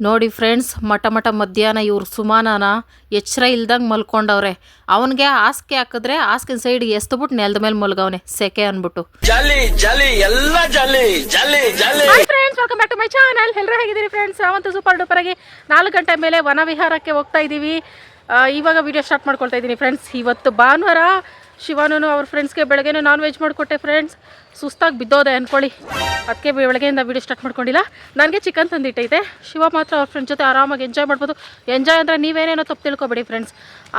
ನೋಡಿ ಫ್ರೆಂಡ್ಸ್ ಮಟ ಮಟ ಮಧ್ಯಾಹ್ನ ಇವ್ರು ಸುಮಾನನ ಎಚ್ಚರ ಇಲ್ದಂಗೆ ಮಲ್ಕೊಂಡವ್ರೆ. ಅವನಿಗೆ ಹಾಸಿಗೆ ಹಾಕಿದ್ರೆ ಹಾಸಿಗೆ ಸೈಡ್ ಎಸ್ತುಬಿಟ್ಟು ನೆಲದ ಮೇಲೆ ಮಲ್ಗವನೆ ಸೆಕೆ ಅನ್ಬಿಟ್ಟು. ಜಾಲಿ ಜಾಲಿ ಎಲ್ಲ jolly jolly jolly friends welcome back to my channel ಎಲ್ಲರೂ ಹೇಗಿದ್ದೀರಿ ಫ್ರೆಂಡ್ಸ್ ನಾವಂತೂ ಸೂಪರ್ ಡೂಪರ್ ಆಗಿ ನಾಲ್ಕು ಗಂಟೆ ಮೇಲೆ ವನವಿಹಾರಕ್ಕೆ ಹೋಗ್ತಾ ಇದ್ದೀವಿ. ಇವಾಗ ವಿಡಿಯೋ ಸ್ಟಾರ್ಟ್ ಮಾಡ್ಕೊಳ್ತಾ ಇದ್ದೀನಿ ಫ್ರೆಂಡ್ಸ್ ಇವತ್ತು ಭಾನುವಾರ ಶಿವಾನು ಅವ್ರ ಫ್ರೆಂಡ್ಸ್ಗೆ ಬೆಳಗ್ಗೆನೂ ನಾನ್ ವೆಜ್ ಮಾಡಿಕೊಟ್ಟೆ ಫ್ರೆಂಡ್ಸ್ ಸುಸ್ತಾಗಿ ಬಿದ್ದೋದೆ ಅಂದ್ಕೊಳ್ಳಿ ಅದಕ್ಕೆ ಬೆಳಗ್ಗೆಯಿಂದ ವಿಡಿಯೋ ಸ್ಟಾರ್ಟ್ ಮಾಡ್ಕೊಂಡಿಲ್ಲ. ನನಗೆ ಚಿಕನ್ ತಂದಿಟ್ಟೈತೆ. ಶಿವ ಮಾತ್ರ ಅವ್ರ ಫ್ರೆಂಡ್ಸ್ ಜೊತೆ ಆರಾಮಾಗಿ ಎಂಜಾಯ್ ಮಾಡ್ಬೋದು. ಎಂಜಾಯ್ ಅಂದರೆ ನೀವೇನೇನೋ ತಪ್ಪು ತಿಳ್ಕೊಬೇಡಿ ಫ್ರೆಂಡ್ಸ್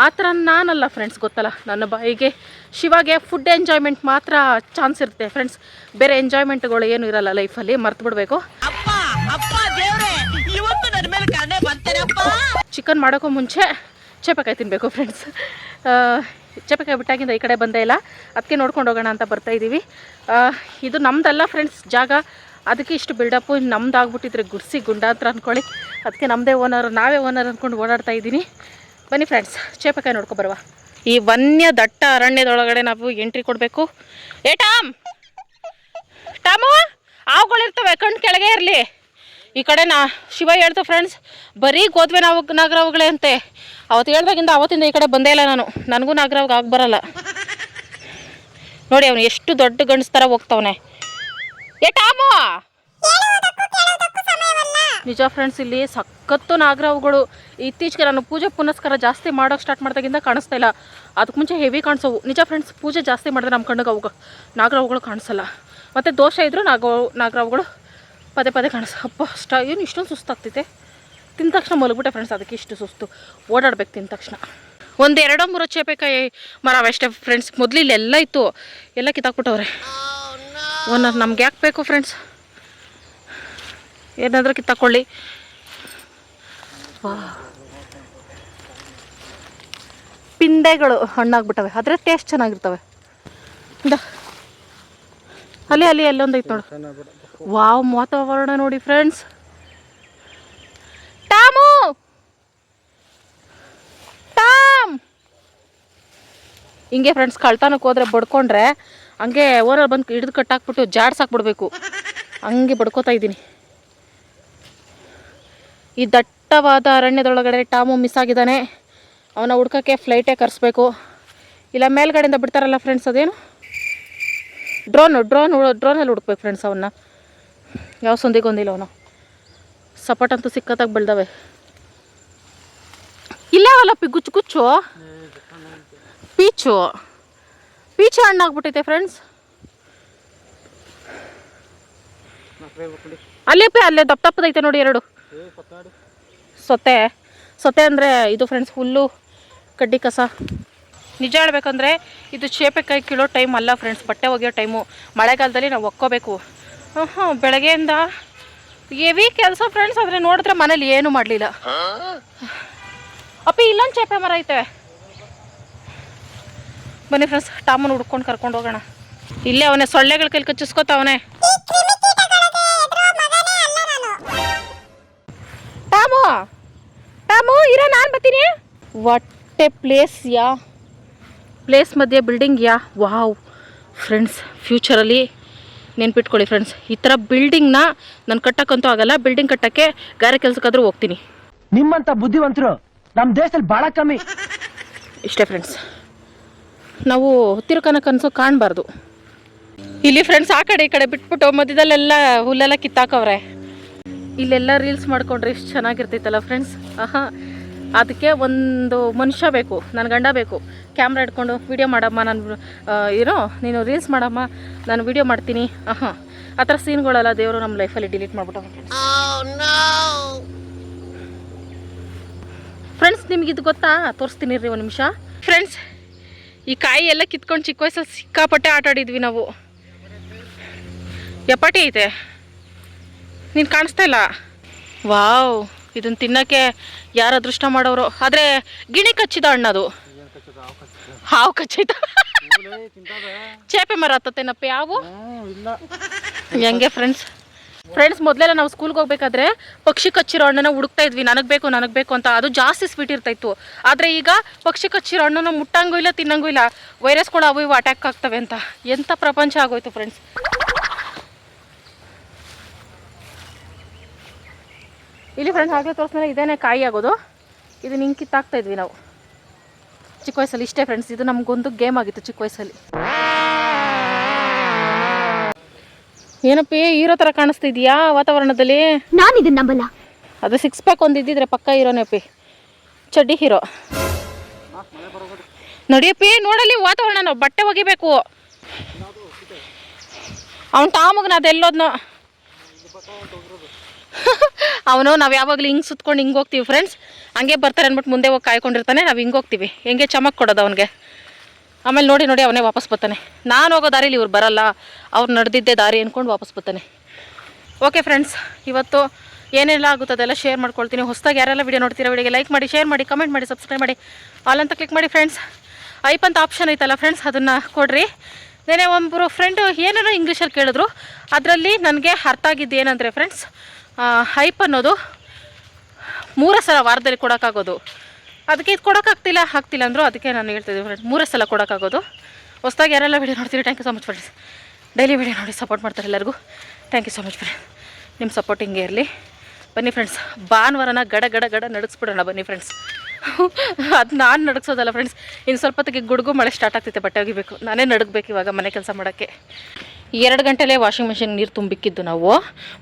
ಆ ಥರ ನಾನಲ್ಲ ಫ್ರೆಂಡ್ಸ್ ಗೊತ್ತಲ್ಲ. ನನ್ನ ಬಾಯಿಗೆ ಶಿವಾಗೆ ಫುಡ್ ಎಂಜಾಯ್ಮೆಂಟ್ ಮಾತ್ರ ಚಾನ್ಸ್ ಇರುತ್ತೆ ಫ್ರೆಂಡ್ಸ್ ಬೇರೆ ಎಂಜಾಯ್ಮೆಂಟ್ಗಳು ಏನೂ ಇರಲ್ಲ ಲೈಫಲ್ಲಿ ಮರ್ತು ಬಿಡಬೇಕು. ಅಪ್ಪ ಅಪ್ಪ ದೇವ್ರೆ ಇವತ್ತು ನನ್ನ ಮೇಲೆ ಕಣ್ಣೆ ಬಂತೇನಪ್ಪ? ಚಿಕನ್ ಮಾಡೋಕ್ಕೂ ಮುಂಚೆ ಚೇಪಕಾಯಿ ತಿನ್ನಬೇಕು ಫ್ರೆಂಡ್ಸ್ ಚೇಪಕಾಯಿ ಬಿಟ್ಟಾಗಿಂದ ಈ ಕಡೆ ಬಂದೇ ಇಲ್ಲ. ಅದಕ್ಕೆ ನೋಡ್ಕೊಂಡು ಹೋಗೋಣ ಅಂತ ಬರ್ತಾ ಇದ್ದೀವಿ ಇದು ನಮ್ಮದಲ್ಲ ಫ್ರೆಂಡ್ಸ್ ಜಾಗ. ಅದಕ್ಕೆ ಇಷ್ಟು ಬಿಲ್ಡಪ್ಪು ನಮ್ದು ಆಗ್ಬಿಟ್ಟಿದ್ರೆ ಗುಡ್ಸಿ ಅಂತ ಅಂದ್ಕೊಳ್ಳಿ ಅದಕ್ಕೆ ನಮ್ಮದೇ ಓನರ್ ನಾವೇ ಓನರ್ ಅಂದ್ಕೊಂಡು ಓಡಾಡ್ತಾ ಇದ್ದೀನಿ ಬನ್ನಿ ಫ್ರೆಂಡ್ಸ್ ಚೇಪಕಾಯಿ ನೋಡ್ಕೊ ಬರುವ. ಈ ವನ್ಯ ದಟ್ಟ ಅರಣ್ಯದೊಳಗಡೆ ನಾವು ಎಂಟ್ರಿ ಕೊಡಬೇಕು. ಏ, ಟಾಮ್! ಟಾಮು ಆವುಗಳಿರ್ತವೆ ಕಣ್ಣು ಕೆಳಗೆ ಇರಲಿ. ಈ ಕಡೆ ನಾ, ಶಿವ ಹೇಳ್ತು ಫ್ರೆಂಡ್ಸ್ ಬರೀ ಗೋದ್ವೆ ನಾವು ನಗರವುಗಳೇ ಅಂತೆ. ಅವತ್ತು ಹೇಳ್ದಾಗಿಂದ ಅವತ್ತಿಂದ ಈ ಕಡೆ ಬಂದೇ ಇಲ್ಲ ನಾನು. ನನಗೂ ನಾಗರಾವ್ಗೆ ಆಗಿ ಬರಲ್ಲ. ನೋಡಿ ಅವನು ಎಷ್ಟು ದೊಡ್ಡ ಗಂಡಸ್ ಥರ ಹೋಗ್ತಾವನೆ. ಟಾಮು! ನಿಜ ಫ್ರೆಂಡ್ಸ್ ಇಲ್ಲಿ ಸಖತ್ತು ನಾಗರಾವುಗಳು ಇತ್ತೀಚೆಗೆ ನಾನು ಪೂಜೆ ಪುನಸ್ಕಾರ ಜಾಸ್ತಿ ಮಾಡೋಕೆ ಸ್ಟಾರ್ಟ್ ಮಾಡ್ದಾಗಿಂದ ಕಾಣಿಸ್ತಾ ಇಲ್ಲ. ಅದಕ್ಕೆ ಮುಂಚೆ ಹೆವಿ ಕಾಣಿಸೋವು. ನಿಜ ಫ್ರೆಂಡ್ಸ್ ಪೂಜೆ ಜಾಸ್ತಿ ಮಾಡಿದ್ರೆ ನಮ್ಮ ಕಣ್ಣಿಗೆ ಅವು ನಾಗರಾವುಗಳು ಕಾಣಿಸಲ್ಲ. ಮತ್ತು ದೋಷ ಇದ್ದರೂ ನಾಗ ನಾಗರಾವುಗಳು ಪದೇ ಪದೇ ಕಾಣಿಸ್ ಅಪ್ಪ, ಅಷ್ಟ ಏನು ಇಷ್ಟೊಂದು ಸುಸ್ತಾಗ್ತೈತೆ ತಿಂದ ತಕ್ಷಣ ಮಲಗ್ಬಿಟ್ಟೆ ಫ್ರೆಂಡ್ಸ್ ಅದಕ್ಕೆ ಇಷ್ಟು ಸುಸ್ತು. ಓಡಾಡ್ಬೇಕು ತಿಂದ ತಕ್ಷಣ. ಒಂದು ಎರಡೋ ಮೂರೋ ಚೇಪೆಕಾಯಿ ಮರ ಅವೆಷ್ಟೇ ಫ್ರೆಂಡ್ಸ್ ಮೊದಲು ಇಲ್ಲೆಲ್ಲ ಇತ್ತು. ಎಲ್ಲ ಕಿತ್ತಾಕ್ಬಿಟ್ಟವ್ರೆ. ಓನರ್ ನಮ್ಗೆ ಯಾಕೆ ಬೇಕು ಫ್ರೆಂಡ್ಸ್ ಏನಾದರೂ ಕಿತ್ತಾಕೊಳ್ಳಿ. ಪಿಂಡೆಗಳು ಹಣ್ಣಾಗ್ಬಿಟ್ಟವೆ. ಆದರೆ ಟೇಸ್ಟ್ ಚೆನ್ನಾಗಿರ್ತವೆ. ಇಂದ ಅಲ್ಲಿ ಅಲ್ಲಿ ಎಲ್ಲೊಂದೈತೆ ನೋಡು. ವಾವ್ ವಾತಾವರಣ ನೋಡಿ ಫ್ರೆಂಡ್ಸ್ ಟಾಮು ಟಾಮ್ ಹಿಂಗೆ ಫ್ರೆಂಡ್ಸ್ ಕಳ್ತಾನಕ್ಕೆ ಹೋದ್ರೆ ಬಡ್ಕೊಂಡ್ರೆ ಹಂಗೆ ಓರಲ್ಲಿ ಬಂದು ಹಿಡಿದು ಕಟ್ಟಾಕ್ಬಿಟ್ಟು ಜಾಡ್ಸಾಕ್ಬಿಡ್ಬೇಕು ಹಂಗೆ ಬಡ್ಕೋತಾ ಇದ್ದೀನಿ. ಈ ದಟ್ಟವಾದ ಅರಣ್ಯದೊಳಗಡೆ ಟಾಮು ಮಿಸ್ ಆಗಿದ್ದಾನೆ. ಅವನ ಹುಡ್ಕೋಕ್ಕೆ ಫ್ಲೈಟೇ ಕರೆಸ್ಬೇಕು. ಇಲ್ಲ, ಮೇಲ್ಗಡೆಯಿಂದ ಬಿಡ್ತಾರಲ್ಲ ಫ್ರೆಂಡ್ಸ್ ಅದೇನು? ಡ್ರೋನು ಡ್ರೋನ್ ಡ್ರೋನಲ್ಲಿ ಹುಡುಕ್ಬೇಕು ಫ್ರೆಂಡ್ಸ್ ಅವನ್ನ. ಯಾವ ಸಂದಿಗೆ ಒಂದಿಲ್ಲ ಅವನು. ಸಪೋರ್ಟ್ ಅಂತೂ ಸಿಕ್ಕತ್ತಾಗಿ ಬೆಳ್ದವೆ. ಇಲ್ಲೇ ಅವಲ್ಲ ಪಿ, ಗುಚ್ಚು ಗುಚ್ಚು? ಪೀಚು. ಪೀಚು ಹಣ್ಣಾಗ್ಬಿಟ್ಟೈತೆ ಫ್ರೆಂಡ್ಸ್ ಅಲ್ಲೇ ಪಿ, ಅಲ್ಲೇ ದಪ್ಪ ದಪ್ಪದೈತೆ ನೋಡಿ ಎರಡು. ಸೊತ್ತೆ ಸೊತ್ತೆ ಅಂದರೆ ಇದು ಫ್ರೆಂಡ್ಸ್ ಹುಲ್ಲು, ಕಡ್ಡಿ ಕಸ. ನಿಜ ಹೇಳ್ಬೇಕಂದ್ರೆ ಇದು ಕೈ ಕೀಳೋ ಟೈಮ್ ಅಲ್ಲ ಫ್ರೆಂಡ್ಸ್ ಬಟ್ಟೆ ಒಗೆಯೋ ಟೈಮು ಮಳೆಗಾಲದಲ್ಲಿ ನಾವು ಒಕ್ಕೋಬೇಕು. ಹಾಂ ಬೆಳಗ್ಗೆಯಿಂದ ಹೆವಿ ಕೆಲಸ ಫ್ರೆಂಡ್ಸ್ ಆದರೆ ನೋಡಿದ್ರೆ ಮನೇಲಿ ಏನು ಮಾಡಲಿಲ್ಲ. ಅಪ್ಪಿ, ಇಲ್ಲೊಂದು ಚೇಪೆ ಮರ ಐತೆ. ಬನ್ನಿ ಫ್ರೆಂಡ್ಸ್ ಟಾಮನ್ ಹುಡ್ಕೊಂಡು ಕರ್ಕೊಂಡು ಹೋಗೋಣ. ಇಲ್ಲೇ ಅವನೇ ಸೊಳ್ಳೆಗಳ ಕೈಲಿ ಕಚ್ಚಿಸ್ಕೊತಾವನೆ ಟಾಮು ಟಾಮು, ಇರೋ, ನಾನು ಬರ್ತೀನಿ. ಒಟ್ಟೆ ಪ್ಲೇಸ್ ಯಾ? ಪ್ಲೇಸ್ ಮಧ್ಯೆ ಬಿಲ್ಡಿಂಗ್ ಯಾ? ವಾವ್ ಫ್ರೆಂಡ್ಸ್ ಫ್ಯೂಚರಲ್ಲಿ ನೆನ್ಪಿಟ್ಕೊಳ್ಳಿ ಫ್ರೆಂಡ್ಸ್ ಈ ಥರ ಬಿಲ್ಡಿಂಗ್ನ ನಾನು ಕಟ್ಟಕ್ಕಂತೂ ಆಗಲ್ಲ. ಬಿಲ್ಡಿಂಗ್ ಕಟ್ಟಕ್ಕೆ ಗಾರೆ ಕೆಲಸಕ್ಕಾದ್ರೂ ಹೋಗ್ತೀನಿ. ನಿಮ್ಮಂತ ಬುದ್ಧಿವಂತರು ನಮ್ಮ ದೇಶದಲ್ಲಿ ಬಹಳ ಕಮ್ಮಿ. ಇಷ್ಟೇ ಫ್ರೆಂಡ್ಸ್ ನಾವು ತಿರುಕನ ಕನಸು ಕಾಣಬಾರ್ದು. ಇಲ್ಲಿ ಫ್ರೆಂಡ್ಸ್ ಆ ಕಡೆ ಈ ಕಡೆ ಬಿಟ್ಬಿಟ್ಟು ಮಧ್ಯದಲ್ಲೆಲ್ಲ ಹುಲ್ಲೆಲ್ಲ ಕಿತ್ತಾಕವ್ರೆ. ಇಲ್ಲೆಲ್ಲ ರೀಲ್ಸ್ ಮಾಡ್ಕೊಂಡ್ರೆ ಇಷ್ಟು ಚೆನ್ನಾಗಿರ್ತೈತಲ್ಲ ಫ್ರೆಂಡ್ಸ್ ಆಹಾ. ಅದಕ್ಕೆ ಒಂದು ಮನುಷ್ಯ ಬೇಕು ನನ್ನ ಗಂಡ ಬೇಕು. ಕ್ಯಾಮ್ರಾ ಇಟ್ಕೊಂಡು ವೀಡಿಯೋ ಮಾಡಮ್ಮ, ನಾನು ಏನೋ ನೀನು ರೀಲ್ಸ್ ಮಾಡಮ್ಮ, ನಾನು ವೀಡಿಯೋ ಮಾಡ್ತೀನಿ. ಹಾಂ ಆ ಥರ ಸೀನ್ಗಳೆಲ್ಲ ದೇವರು ನಮ್ಮ ಲೈಫಲ್ಲಿ ಡಿಲೀಟ್ ಮಾಡ್ಬಿಟ್ಟು ಫ್ರೆಂಡ್ಸ್ ನಿಮ್ಗೆ ಇದು ಗೊತ್ತಾ? ತೋರಿಸ್ತೀನಿ ರೀ ಒಂದು ನಿಮಿಷ. ಫ್ರೆಂಡ್ಸ್ ಈ ಕಾಯಿ ಎಲ್ಲ ಕಿತ್ಕೊಂಡು ಚಿಕ್ಕ ವಯಸ್ಸಲ್ಲಿ ಸಿಕ್ಕಾಪಟ್ಟೆ ಆಟ ಆಡಿದ್ವಿ ನಾವು. ಎಪಾಟಿ ಐತೆ. ನೀನು ಕಾಣಿಸ್ತಾ ಇಲ್ಲ? ವಾವ್ ಇದನ್ನು ತಿನ್ನೋಕ್ಕೆ ಯಾರು ಅದೃಷ್ಟ ಮಾಡೋರು? ಆದರೆ ಗಿಣಿ ಕಚ್ಚಿದ ಹಣ್ಣದು ಹಾವು ಕಚ್ಚಿದ. ಚೇಪೆ ಮರ ಹತ್ತತ್ತೇನಪ್ಪ ಯಾವು ಹೆಂಗೆ ಫ್ರೆಂಡ್ಸ್ ಫ್ರೆಂಡ್ಸ್ ಮೊದಲೆಲ್ಲ ನಾವು ಸ್ಕೂಲ್ಗೆ ಹೋಗ್ಬೇಕಾದ್ರೆ ಪಕ್ಷಿ ಕಚ್ಚಿರೋ ಹಣ್ಣನ್ನ ಹುಡುಕ್ತಾ ಇದ್ವಿ. ನನಗೆ ಬೇಕು ನನಗೆ ಬೇಕು ಅಂತ ಅದು ಜಾಸ್ತಿ ಸ್ವೀಟ್ ಇರ್ತಾಯಿತ್ತು ಆದರೆ ಈಗ ಪಕ್ಷಿ ಕಚ್ಚಿರೋ ಹಣ್ಣನ್ನು ಮುಟ್ಟಂಗೂ ಇಲ್ಲ, ತಿನ್ನಂಗೂ ಇಲ್ಲ. ವೈರಸ್ಗಳು ಅವು ಇವು ಅಟ್ಯಾಕ್ ಆಗ್ತವೆ ಅಂತ. ಎಂಥ ಪ್ರಪಂಚ ಆಗೋಯ್ತು ಫ್ರೆಂಡ್ಸ್ ಇಲ್ಲಿ ಫ್ರೆಂಡ್ಸ್ ಆಗಲೇ ತೋರಿಸ್ಮೇಲೆ ಇದೇನೇ ಕಾಯಿ ಆಗೋದು. ಇದು ಹಿಂಗೆ ಕಿತ್ತಾಕ್ತಾ ಇದ್ವಿ ನಾವು. ಚಿಕ್ಕ ವಯಸ್ಸಲ್ಲಿ ಇಷ್ಟೇ ಫ್ರೆಂಡ್ಸ್ ಇದು ನಮಗೊಂದು ಗೇಮ್ ಆಗಿತ್ತು ಚಿಕ್ಕ ವಯಸ್ಸಲ್ಲಿ. ಏನಪ್ಪಿ ಹೀರೋ ಥರ ಕಾಣಿಸ್ತಿದ್ಯಾ ವಾತಾವರಣದಲ್ಲಿ? ನಾನು ಇದನ್ನ ನಂಬಲ್ಲ. ಅದು ಸಿಕ್ಸ್ ಪ್ಯಾಕ್ ಒಂದು ಇದ್ದಿದ್ರೆ ಪಕ್ಕ ಹೀರೋನಪ್ಪಿ ಚಡ್ಡಿ ಹೀರೋ. ನೋಡಿಯಪ್ಪಿ ನೋಡಲಿ ವಾತಾವರಣ ನಾವು ಬಟ್ಟೆ ಒಗಿಬೇಕು. ಅವನು ಟಾಮಗ್ನ ಅದೆಲ್ಲೋದ್ನೋ. ಅವನು, ನಾವು ಯಾವಾಗಲೂ ಹಿಂಗೆ ಸುತ್ಕೊಂಡು ಹಿಂಗೆ ಹೋಗ್ತೀವಿ ಫ್ರೆಂಡ್ಸ್ ಹಂಗೆ ಬರ್ತಾರೆ ಅಂದ್ಬಿಟ್ಟು ಮುಂದೆ ಹೋಗಿ ಕಾಯ್ಕೊಂಡಿರ್ತಾನೆ, ನಾವು ಹಿಂಗೆ ಹೋಗ್ತೀವಿ. ಹೆಂಗೆ ಚಮಕ್ ಕೊಡೋದು ಅವನಿಗೆ? ಆಮೇಲೆ ನೋಡಿ ನೋಡಿ ಅವನೇ ವಾಪಸ್ ಬರ್ತಾನೆ. ನಾನು ಹೋಗೋ ದಾರಿಲಿ ಇವ್ರು ಬರಲ್ಲ. ಅವ್ರು ನಡೆದಿದ್ದೆ ದಾರಿ ಅಂದ್ಕೊಂಡು ವಾಪಸ್ ಬರ್ತಾನೆ. ಓಕೆ ಫ್ರೆಂಡ್ಸ್ ಇವತ್ತು ಏನೆಲ್ಲ ಆಗುತ್ತೋ ಅದೆಲ್ಲ ಶೇರ್ ಮಾಡ್ಕೊಳ್ತೀನಿ. ಹೊಸದಾಗಿ ಯಾರೆಲ್ಲ ವೀಡಿಯೋ ನೋಡ್ತೀರಾ ವೀಡಿಯೋಗೆ ಲೈಕ್ ಮಾಡಿ ಶೇರ್ ಮಾಡಿ ಕಮೆಂಟ್ ಮಾಡಿ ಸಬ್ಸ್ಕ್ರೈಬ್ ಮಾಡಿ. ಆಲ್ ಅಂತ ಕ್ಲಿಕ್ ಮಾಡಿ ಫ್ರೆಂಡ್ಸ್ ಐಪ್ ಅಂತ ಆಪ್ಷನ್ ಐತಲ್ಲ ಫ್ರೆಂಡ್ಸ್ ಅದನ್ನು ಕೊಡ್ರಿ. ನೆನೆ ಒಬ್ಬರು ಫ್ರೆಂಡು ಏನೇನೋ ಇಂಗ್ಲೀಷಲ್ಲಿ ಕೇಳಿದ್ರು. ಅದರಲ್ಲಿ ನನಗೆ ಅರ್ಥ ಆಗಿದ್ದು ಏನಂದರೆ ಫ್ರೆಂಡ್ಸ್ ಹೈಪ್ ಅನ್ನೋದು ಮೂರೇ ಸಲ ವಾರದಲ್ಲಿ ಕೊಡೋಕ್ಕಾಗೋದು. ಅದಕ್ಕೆ ಇದು ಕೊಡೋಕ್ಕಾಗ್ತಿಲ್ಲ ಆಗ್ತಿಲ್ಲ ಅಂದರು ಅದಕ್ಕೆ ನಾನು ಹೇಳ್ತಿದ್ದೆ ಫ್ರೆಂಡ್ ಮೂರೇ ಸಲ ಕೊಡೋಕ್ಕಾಗೋದು. ಹೊಸ್ದಾಗಿ ಯಾರೆಲ್ಲ ವೀಡಿಯೋ ನೋಡ್ತೀರಿ? Thank you so much friends daily video ನೋಡಿ ಸಪೋರ್ಟ್ ಮಾಡ್ತಾರೆ ಎಲ್ಲರಿಗೂ. Thank you so much friend ನಿಮ್ಮ ಸಪೋರ್ಟ್ ಹಿಂಗೆ ಇರಲಿ. ಬನ್ನಿ ಫ್ರೆಂಡ್ಸ್ ಭಾನುವಾರನ ಗಡ ಗಡ ಗಡ ನಡಗಿಸ್ಬಿಡೋಣ ಬನ್ನಿ ಫ್ರೆಂಡ್ಸ್ ಅದು ನಾನು ನಡಗ್ಸೋದಲ್ಲ ಫ್ರೆಂಡ್ಸ್ ಇನ್ನು ಸ್ವಲ್ಪ ಹೊತ್ತಿಗೆ ಗುಡುಗು ಮಳೆ ಸ್ಟಾರ್ಟ್ ಆಗ್ತೈತೆ ಬಟ್ಟೆ ಒಗಿಬೇಕು. ನಾನೇ ನಡಗಬೇಕು ಇವಾಗ ಮನೆ ಕೆಲಸ ಮಾಡೋಕ್ಕೆ. ಎರಡು ಗಂಟೆಲೇ ವಾಷಿಂಗ್ ಮಿಷಿನ್ ನೀರು ತುಂಬಿಕ್ಕಿದ್ದು ನಾವು.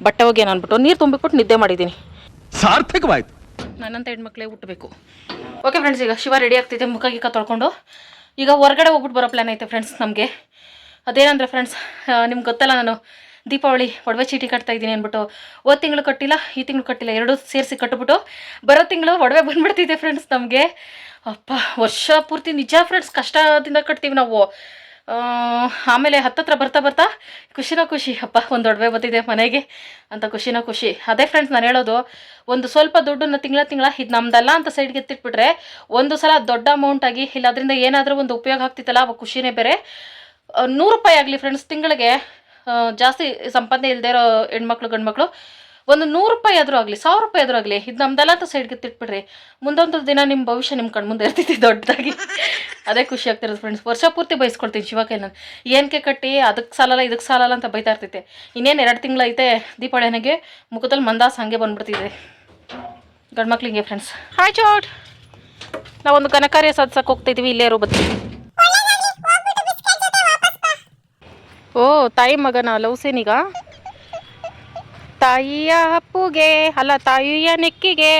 ಬಟ್ಟೆ ಒಗೆಯೋಣ ಅಂದ್ಬಿಟ್ಟು ನೀರು ತುಂಬಿಕ್ಬಿಟ್ಟು ನಿದ್ದೆ ಮಾಡಿದ್ದೀನಿ. ಸಾರ್ಥಕವಾಯ್ತು. ನನ್ನಂತ ಹೆಣ್ಮಕ್ಳೇ ಹುಟ್ಟಬೇಕು ಓಕೆ ಫ್ರೆಂಡ್ಸ್ ಈಗ ಶಿವ ರೆಡಿ ಆಗ್ತಿದೆ ಮುಖ ಗಿಕ್ಕ ತೊಳ್ಕೊಂಡು. ಈಗ ಹೊರಗಡೆ ಹೋಗ್ಬಿಟ್ಟು ಬರೋ ಪ್ಲ್ಯಾನ್ ಐತೆ ಫ್ರೆಂಡ್ಸ್ ನಮಗೆ. ಅದೇನಂದರೆ ಫ್ರೆಂಡ್ಸ್ ನಿಮ್ಗೆ ಗೊತ್ತಲ್ಲ ನಾನು ದೀಪಾವಳಿ ಒಡವೆ ಚೀಟಿ ಕಟ್ತಾ ಇದ್ದೀನಿ ಅಂದ್ಬಿಟ್ಟು ಓದ್ ತಿಂಗಳು ಕಟ್ಟಿಲ್ಲ, ಈ ತಿಂಗಳು ಕಟ್ಟಿಲ್ಲ, ಎರಡೂ ಸೇರಿಸಿ ಕಟ್ಟಿಬಿಟ್ಟು ಬರೋ ತಿಂಗಳು ಒಡವೆ ಬಂದ್ಬಿಡ್ತಿದೆ ಫ್ರೆಂಡ್ಸ್ ನಮಗೆ. ಅಪ್ಪ, ವರ್ಷ ಪೂರ್ತಿ ನಿಜ ಫ್ರೆಂಡ್ಸ್ ಕಷ್ಟದಿಂದ ಕಟ್ತೀವಿ ನಾವು. ಆಮೇಲೆ ಹತ್ತತ್ರ ಬರ್ತಾ ಬರ್ತಾ ಖುಷಿನೋ ಖುಷಿ, ಅಪ್ಪ, ಒಂದು ಒಡವೆ ಬರ್ತಿದೆ ಮನೆಗೆ ಅಂತ ಖುಷಿನೋ ಖುಷಿ. ಅದೇ ಫ್ರೆಂಡ್ಸ್ ನಾನು ಹೇಳೋದು, ಒಂದು ಸ್ವಲ್ಪ ದುಡ್ಡನ್ನು ತಿಂಗಳ ತಿಂಗಳ ಇದು ನಮ್ದಲ್ಲ ಅಂತ ಸೈಡ್ಗೆ ಎತ್ತಿಟ್ಬಿಟ್ರೆ ಒಂದು ಸಲ ದೊಡ್ಡ ಅಮೌಂಟ್ ಆಗಿ ಇಲ್ಲ, ಅದರಿಂದ ಏನಾದರೂ ಒಂದು ಉಪಯೋಗ ಆಗ್ತಿತ್ತಲ್ಲ, ಅವಾಗ ಖುಷಿನೇ ಬೇರೆ. ನೂರು ರೂಪಾಯಿ ಆಗಲಿ ಫ್ರೆಂಡ್ಸ್ ತಿಂಗಳಿಗೆ ಜಾಸ್ತಿ ಸಂಪಾದನೆ ಇಲ್ಲದೆ ಇರೋ ಹೆಣ್ಮಕ್ಳು, ಗಂಡ್ಮಕ್ಳು, ಒಂದು ನೂರು ರೂಪಾಯಿ ಆದರೂ ಆಗಲಿ, ಸಾವಿರ ರೂಪಾಯಿ ಆದರೂ ಆಗಲಿ, ಇದು ನಮ್ದೆಲ್ಲ ಅಂತ ಸೈಡ್ಗೆ ತಿಟ್ಬಿಡ್ರಿ. ಮುಂದೊಂದು ದಿನ ನಿಮ್ಮ ಭವಿಷ್ಯ ನಿಮ್ಮ ಕಣ್ಮುಂದೆ ಇರ್ತೈತಿ ದೊಡ್ಡದಾಗಿ. ಅದೇ ಖುಷಿ ಆಗ್ತಿರೋದು ಫ್ರೆಂಡ್ಸ್ ವರ್ಷ ಪೂರ್ತಿ ಬಯಸ್ಕೊಳ್ತೀನಿ ಶಿವಕೈ ನಾನು ಏನಕ್ಕೆ ಕಟ್ಟಿ ಅದಕ್ಕೆ ಸಾಲಲ್ಲ ಇದಕ್ಕೆ ಸಾಲಲ್ಲ ಅಂತ ಬೈತಾ ಇರ್ತೈತೆ ಇನ್ನೇನು ಎರಡು ತಿಂಗಳೈತೆ ದೀಪಾವಳಿ ಹಣೆಗೆ ಮುಖದಲ್ಲಿ ಮಂದಾಸ ಹಾಗೆ ಬಂದ್ಬಿಡ್ತಿದೆ. ಗಂಡ್ಮಕ್ಳಿಗೆ ಫ್ರೆಂಡ್ಸ್ ಹಾಯ್ ಚೋಟ್ ನಾವೊಂದು ಕನಕಾರ್ಯ ಸಾಧಿಸಕ್ಕೆ ಹೋಗ್ತಿದ್ವಿ, ಇಲ್ಲೇ ಇರೋ ಬತ್ತಿ ಓ ತಾಯಿ ಮಗನ ಲವ್ ಸೀನಿಗ ತಾಯಿಯ ಅಪ್ಪುಗೆ ಅಲ್ಲ ತಾಯಿಯ ನೆಕ್ಕಿಗೆ.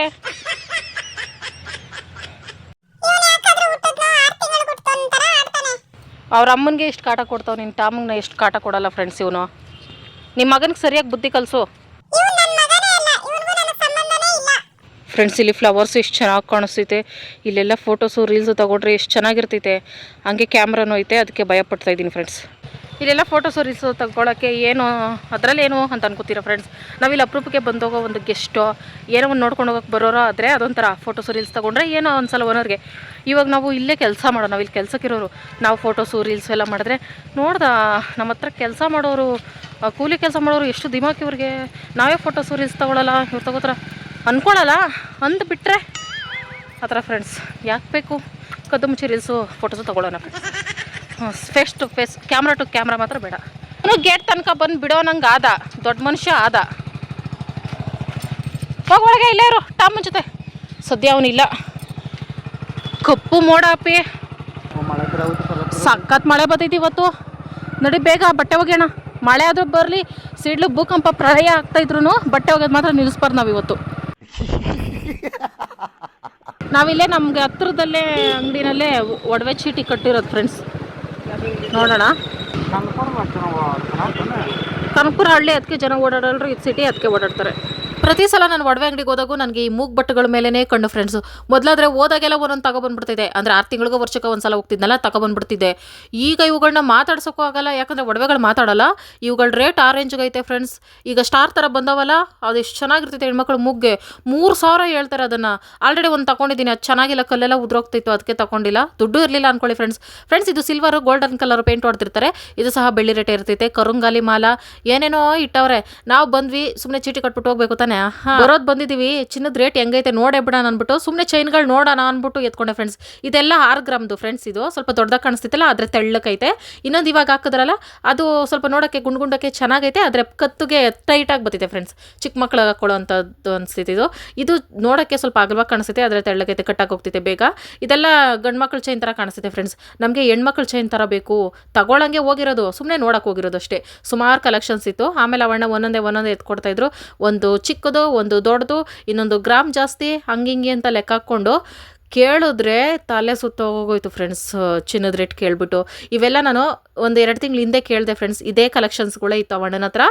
ಅವ್ರ ಅಮ್ಮನಿಗೆ ಎಷ್ಟು ಕಾಟ ಕೊಡ್ತಾವ ನಿನ್ನ ಟಾಮಗ್ನ ಎಷ್ಟು ಕಾಟ ಕೊಡಲ್ಲ ಫ್ರೆಂಡ್ಸ್ ಇವನು. ನಿಮ್ಮ ಮಗನಿಗೆ ಸರಿಯಾಗಿ ಬುದ್ಧಿ ಕಲಿಸು. ಫ್ರೆಂಡ್ಸ್ ಇಲ್ಲಿ. ಫ್ಲವರ್ಸ್ ಎಷ್ಟು ಚೆನ್ನಾಗಿ ಕಾಣಿಸ್ತೈತೆ. ಇಲ್ಲೆಲ್ಲ ಫೋಟೋಸು ರೀಲ್ಸು ತೊಗೊಂಡ್ರೆ ಎಷ್ಟು ಚೆನ್ನಾಗಿರ್ತೈತೆ. ಹಂಗೆ ಕ್ಯಾಮ್ರಾನು ಐತೆ ಅದಕ್ಕೆ ಭಯ ಪಡ್ತಾ ಇದ್ದೀನಿ ಫ್ರೆಂಡ್ಸ್ ಇಲ್ಲೆಲ್ಲ ಫೋಟೋಸು ರೀಲ್ಸು ತಗೊಳ್ಳೋಕ್ಕೆ ಏನು ಅದರಲ್ಲೇನು ಅಂತ ಅನ್ಕೋತೀರ ಫ್ರೆಂಡ್ಸ್ ನಾವಿಲ್ಲಿ ಅಪರೂಪಕ್ಕೆ ಬಂದೋಗೋ ಒಂದು ಗೆಸ್ಟೋ ಏನೋ ಒಂದು ನೋಡ್ಕೊಂಡು ಹೋಗೋಕೆ ಬರೋರೋ ಆದರೆ ಅದೊಂಥರ ಫೋಟೋಸು ರೀಲ್ಸ್ ತೊಗೊಂಡ್ರೆ ಏನೋ ಒಂದು ಸಲ ಓನರ್ಗೆ. ಇವಾಗ ನಾವು ಇಲ್ಲೇ ಕೆಲಸ ಮಾಡೋಣ ನಾವು ಇಲ್ಲಿ ಕೆಲಸಕ್ಕಿರೋರು ನಾವು ಫೋಟೋಸು ರೀಲ್ಸ್ ಎಲ್ಲ ಮಾಡಿದ್ರೆ ನೋಡ್ದ, ನಮ್ಮ ಹತ್ರ ಕೆಲಸ ಮಾಡೋರು ಕೂಲಿ ಕೆಲಸ ಮಾಡೋರು ಎಷ್ಟು ದಿಮಾಕ್ ಇವ್ರಿಗೆ? ನಾವೇ ಫೋಟೋಸು ರೀಲ್ಸ್ ತೊಗೊಳಲ್ಲ, ಇವ್ರು ತಗೋತ್ರ? ಅಂದ್ಕೊಳಲ್ಲ ಅಂದ್ಬಿಟ್ರೆ ಆ ಥರ ಫ್ರೆಂಡ್ಸ್ ಯಾಕೆ ಬೇಕು? ಕದ್ದು ಮುಚ್ಚಿ ರೀಲ್ಸು ಫೋಟೋಸು ತೊಗೊಳ್ಳೋಣ face to face camera to camera ಮಾತ್ರ ಬೇಡ. ಅವನು ಗೇಟ್ ತನಕ ಬಂದು ಬಿಡೋ ನಂಗೆ ಆದ, ದೊಡ್ಡ ಮನುಷ್ಯ ಆದ. ಒಳಗೆ ಇಲ್ಲೇ ಇರು, ಟಾಮ್ ಜೊತೆ. ಸದ್ಯ ಅವನಿಲ್ಲ. ಕಪ್ಪು ಮೋಡ ಅಪ್ಪಿ. ಸಖತ್ ಮಳೆ ಬರ್ತೈತಿ ಇವತ್ತು. ನಡಿ ಬೇಗ ಬಟ್ಟೆ ಒಗೆಯೋಣ. ಮಳೆ ಆದ್ರೂ ಬರಲಿ, ಸಿಡ್ಲು ಭೂಕಂಪ ಪ್ರಳಯ ಆಗ್ತಾ ಇದ್ರು ಬಟ್ಟೆ ಒಗೆಯೋದು ಮಾತ್ರ ನಿಲ್ಲಿಸ್ಬಾರ್ದು ನಾವು ಇವತ್ತು. ನಾವಿಲ್ಲೇ ನಮ್ಗೆ ಹತ್ರದಲ್ಲೇ ಅಂಗಡಿನಲ್ಲೇ ಒಡವೆ ಚೀಟಿ ಕಟ್ಟಿರೋದು ಫ್ರೆಂಡ್ಸ್ ನೋಡೋಣ. ಕನಕಪುರ ಹಳ್ಳಿ ಅದಕ್ಕೆ ಜನ ಓಡಾಡಲ್ರಿ ಇದು ಸಿಟಿ ಅದಕ್ಕೆ ಓಡಾಡ್ತಾರೆ. ಪ್ರತಿ ಸಲ ನಾನು ಒಡವೆ ಅಂಗಡಿಗೆ ಹೋದಾಗೂ ನನಗೆ ಈ ಮೂಗ್ ಬಟ್ಟೆಗಳ ಮೇಲೇ ಕಣ್ಣು ಫ್ರೆಂಡ್ಸು ಮೊದಲಾದ್ರೆ ಹೋದಾಗೆಲ್ಲ ಒಂದೊಂದು ತಗೊಬಂದ್ಬಿಡ್ತಿದೆ ಅಂದರೆ ಆರು ತಿಂಗಳಿಗೆ ವರ್ಷಕ್ಕೆ ಒಂದ್ಸಲ ಹೋಗ್ತಿದ್ನಲ್ಲ ತಗೊಬಂದ್ಬಿಡ್ತಿದ್ದೆ ಈಗ ಇವುಗಳನ್ನ ಮಾತಾಡ್ಸೋಕ್ಕೂ ಆಗಲ್ಲ, ಯಾಕಂದರೆ ಒಡವೆಗಳು ಮಾತಾಡಲ್ಲ. ಇವುಗಳ ರೇಟ್ ಆ ರೇಂಜ್ಗೆ ಐತೆ ಫ್ರೆಂಡ್ಸ್ ಈಗ ಸ್ಟಾರ್ ಥರ ಬಂದವಲ್ಲ, ಅದು ಎಷ್ಟು ಚೆನ್ನಾಗಿರ್ತೈತೆ ಹೆಣ್ಮಕ್ಳು ಮುಗ್ಗೆ. ಮೂರು ಸಾವಿರ ಹೇಳ್ತಾರೆ ಅದನ್ನು. ಆಲ್ರೆಡಿ ಒಂದು ತಗೊಂಡಿದ್ದೀನಿ, ಅದು ಚೆನ್ನಾಗಿಲ್ಲ, ಕಲ್ಲೆಲ್ಲ ಉದ್ರೋಗ್ತಿತ್ತು ಅದಕ್ಕೆ ತಗೊಂಡಿಲ್ಲ. ದುಡ್ಡು ಇರಲಿಲ್ಲ ಅನ್ಕೊಳ್ಳಿ ಫ್ರೆಂಡ್ಸ್ ಫ್ರೆಂಡ್ಸ್ ಇದು ಸಿಲ್ವರ್ ಗೋಲ್ಡನ್ ಕಲರ್ ಪೇಂಟ್ ಹೊಡ್ತಿರ್ತಾರೆ ಇದು ಸಹ ಬೆಳ್ಳಿ ರೇಟ್ ಇರ್ತೈತೆ. ಕರುಂಗಾಲಿ ಮಾಲ, ಏನೇನೋ ಇಟ್ಟವ್ರೆ. ನಾವು ಬಂದ್ವಿ ಸುಮ್ಮನೆ ಚೀಟಿ ಕಟ್ಬಿಟ್ಟು ಹೋಗ್ಬೇಕು ತಾನೆ? ಬರೋದು ಬಂದಿದೀವಿ. ಚಿನ್ನದ ರೇಟ್ ಹೆಂಗೈತೆ ನೋಡೇ ಬಿಡೋಣ ಅಂದ್ಬಿಟ್ಟು ಸುಮ್ಮನೆ ಚೈನ್ಗಳು ನೋಡೋಣ ಅನ್ಬಿಟ್ಟು ಎತ್ಕೊಂಡೆ ಫ್ರೆಂಡ್ಸ್ ಇದೆಲ್ಲ ಆರು ಗ್ರಾಮ್ದು ಫ್ರೆಂಡ್ಸ್ ಇದು. ಸ್ವಲ್ಪ ದೊಡ್ಡದಾಗಿ ಕಾಣಿಸ್ತಿತ್ತಲ್ಲ, ಆದರೆ ತೆಳ್ಳಕೈತೆ ಇನ್ನೊಂದು ಇವಾಗ ಹಾಕಿದ್ರಲ್ಲ, ಅದು ಸ್ವಲ್ಪ ನೋಡೋಕ್ಕೆ ಗುಂಡ್ಗುಂಡಕ್ಕೆ ಚೆನ್ನಾಗೈತೆ, ಆದರೆ ಕತ್ತುಗೆ ಟೈಟಾಗಿ ಬತ್ತಿದೆ ಫ್ರೆಂಡ್ಸ್ ಚಿಕ್ಕ ಮಕ್ಳಿಗೆ ಹಾಕೊಳ್ಳೋ ಅಂಥದ್ದು ಅನಿಸ್ತೈತೆ ಇದು. ಇದು ನೋಡೋಕ್ಕೆ ಸ್ವಲ್ಪ ಅಗಲವಾಗಿ ಕಾಣಿಸುತ್ತೆ ಆದರೆ ತೆಳ್ಳಗೈತೆ, ಕಟ್ಟಾಗಿ ಹೋಗ್ತಿದೆ ಬೇಗ. ಇದೆಲ್ಲ ಗಂಡು ಮಕ್ಳ ಚೈನ್ ಥರ ಕಾಣಿಸುತ್ತೆ ಫ್ರೆಂಡ್ಸ್ ನಮಗೆ ಹೆಣ್ಮಕ್ಳ ಚೈನ್ ಥರ ಬೇಕು. ತಗೊಳ್ಳೋಂಗೆ ಹೋಗಿರೋದು ಸುಮ್ಮನೆ ನೋಡೋಕೆ ಹೋಗಿರೋದು ಅಷ್ಟೇ. ಸುಮಾರು ಕಲೆಕ್ಷನ್ಸ್ ಇತ್ತು. ಆಮೇಲೆ ಅವಣ್ಣ ಒಂದೊಂದೇ ಒಂದೊಂದೇ ಎತ್ಕೊಡ್ತಾ ಇದ್ರು. ಒಂದು ಚಿಕ್ಕದು ಒಂದು ದೊಡ್ಡದು, ಇನ್ನೊಂದು ಗ್ರಾಮ್ ಜಾಸ್ತಿ ಹಂಗಿಂಗೆ ಅಂತ ಲೆಕ್ಕ ಹಾಕ್ಕೊಂಡು ಕೇಳಿದ್ರೆ ತಲೆ ಸುತ್ತ ಹೋಗೋಯ್ತು ಫ್ರೆಂಡ್ಸ್ ಚಿನ್ನದ ರೇಟ್ ಕೇಳಿಬಿಟ್ಟು. ಇವೆಲ್ಲ ನಾನು ಒಂದು ಎರಡು ತಿಂಗಳ ಹಿಂದೆ ಕೇಳಿದೆ ಫ್ರೆಂಡ್ಸ್ ಇದೇ ಕಲೆಕ್ಷನ್ಸ್ಗಳೇ ಇತ್ತು ಅಣ್ಣನ ಹತ್ರ.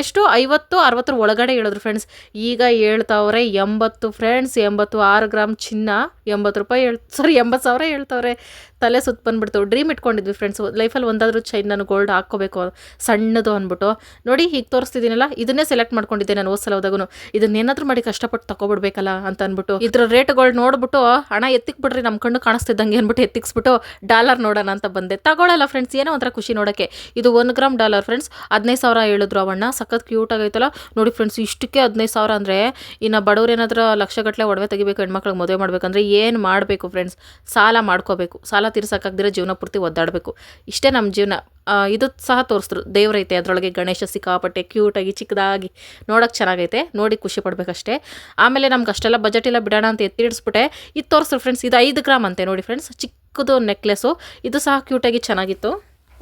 ಎಷ್ಟು? ಐವತ್ತು, ಅರವತ್ತರ ಒಳಗಡೆ ಹೇಳಿದ್ರು ಫ್ರೆಂಡ್ಸ್ ಈಗ ಹೇಳ್ತಾವ್ರೆ ಎಂಬತ್ತು ಫ್ರೆಂಡ್ಸ್ ಎಂಬತ್ತು ಆರು ಗ್ರಾಮ್ ಚಿನ್ನ, ಎಂಬತ್ತು ರೂಪಾಯಿ ಹೇಳ್ ಸಾರಿ ಎಂಬತ್ತು ಸಾವಿರ ಹೇಳ್ತಾವ್ರೆ. ತಲೆ ಸುತ್ತ ಬಂದ್ಬಿಡ್ತು. ಡ್ರೀಮ್ ಇಟ್ಕೊಂಡಿದ್ವಿ ಫ್ರೆಂಡ್ಸ್ ಲೈಫಲ್ಲಿ ಒಂದಾದ್ರೂ ಚೈನ್ ನಾನು ಗೋಲ್ಡ್ ಹಾಕ್ಕೋಬೇಕು ಸಣ್ಣದು ಅಂದ್ಬಿಟ್ಟು. ನೋಡಿ ಹೀಗೆ ತೋರಿಸ್ತಿದ್ದೀನಲ್ಲ, ಇದನ್ನೇ ಸೆಲೆಕ್ಟ್ ಮಾಡ್ಕೊಂಡಿದ್ದೆ ನಾನು ಓಸಲ ಸಲ ಹೋದಾಗೂ ಇದನ್ನೇನಾದರೂ ಮಾಡಿ ಕಷ್ಟಪಟ್ಟು ತಗೊಬಿಡ್ಬೇಕಲ್ಲ ಅಂತ ಅಂದ್ಬಿಟ್ಟು ಇದ್ರ ರೇಟ್ಗಳು ನೋಡ್ಬಿಟ್ಟು, ಹಣ ಎತ್ತಿಕ್ಬಿಡ್ರಿ ನಮ್ಮ ಕಣ್ಣು ಕಾಣಿಸ್ತಿದ್ದಂಗೆ ಅಂದ್ಬಿಟ್ಟು ಎತ್ತಿಕ್ಸ್ಬಿಟ್ಟು ಡಾಲರ್ ನೋಡೋಣ ಅಂತ ಬಂದೆ. ತಗೊಳ್ಳಲ್ಲ ಫ್ರೆಂಡ್ಸ್ ಏನೋ ಒಂಥರ ಖುಷಿ ನೋಡೋಕ್ಕೆ ಇದು ಒಂದು ಗ್ರಾಮ್ ಡಾಲರ್ ಫ್ರೆಂಡ್ಸ್ ಹದಿನೈದು ಸಾವಿರ ಹೇಳಿದ್ರು ಅವಣ್ಣ. ಸಖತ್ ಕ್ಯೂಟ್ ಆಗೈತಲ್ಲ. ನೋಡಿ ಫ್ರೆಂಡ್ಸ್ ಇಷ್ಟಕ್ಕೆ ಹದಿನೈದು ಸಾವಿರ ಅಂದರೆ, ಇನ್ನು ಬಡವ್ರು ಏನಾದರೂ ಲಕ್ಷಗಟ್ಟಲೆ ಒಡವೆ ತೆಗಿಬೇಕು, ಹೆಣ್ಮಕ್ಳಿಗೆ ಮದುವೆ ಮಾಡ್ಬೇಕಂದ್ರೆ ಏನು ಮಾಡಬೇಕು ಫ್ರೆಂಡ್ಸ್ ಸಾಲ ಮಾಡ್ಕೋಬೇಕು. ಸಾಲ ತೀರ್ಸೋಕ್ಕಾಗ್ದಿರೋ ಜೀವನ ಪೂರ್ತಿ ಒದ್ದಾಡಬೇಕು. ಇಷ್ಟೇ ನಮ್ಮ ಜೀವನ. ಇದು ಸಹ ತೋರಿಸಿದ್ರು. ದೇವರೈತೆ, ಅದರೊಳಗೆ ಗಣೇಶ ಸಿಕ್ಕಾಪಟ್ಟೆ ಕ್ಯೂಟಾಗಿ ಚಿಕ್ಕದಾಗಿ ನೋಡೋಕೆ ಚೆನ್ನಾಗೈತೆ. ನೋಡಿ ಖುಷಿ ಪಡಬೇಕಷ್ಟೇ. ಆಮೇಲೆ ನಮ್ಗೆ ಅಷ್ಟೆಲ್ಲ ಬಜೆಟ್ ಇಲ್ಲ, ಬಿಡೋಣ ಅಂತ ಎತ್ತಿಡಿಸ್ಬಿಟ್ಟೆ. ಇದು ತೋರಿಸ್ರು ಫ್ರೆಂಡ್ಸ್ ಇದು ಐದು ಗ್ರಾಮ್ ಅಂತೆ ನೋಡಿ ಫ್ರೆಂಡ್ಸ್ ಚಿಕ್ಕದು ನೆಕ್ಲೆಸ್ಸು ಇದು ಸಹ ಕ್ಯೂಟಾಗಿ ಚೆನ್ನಾಗಿತ್ತು.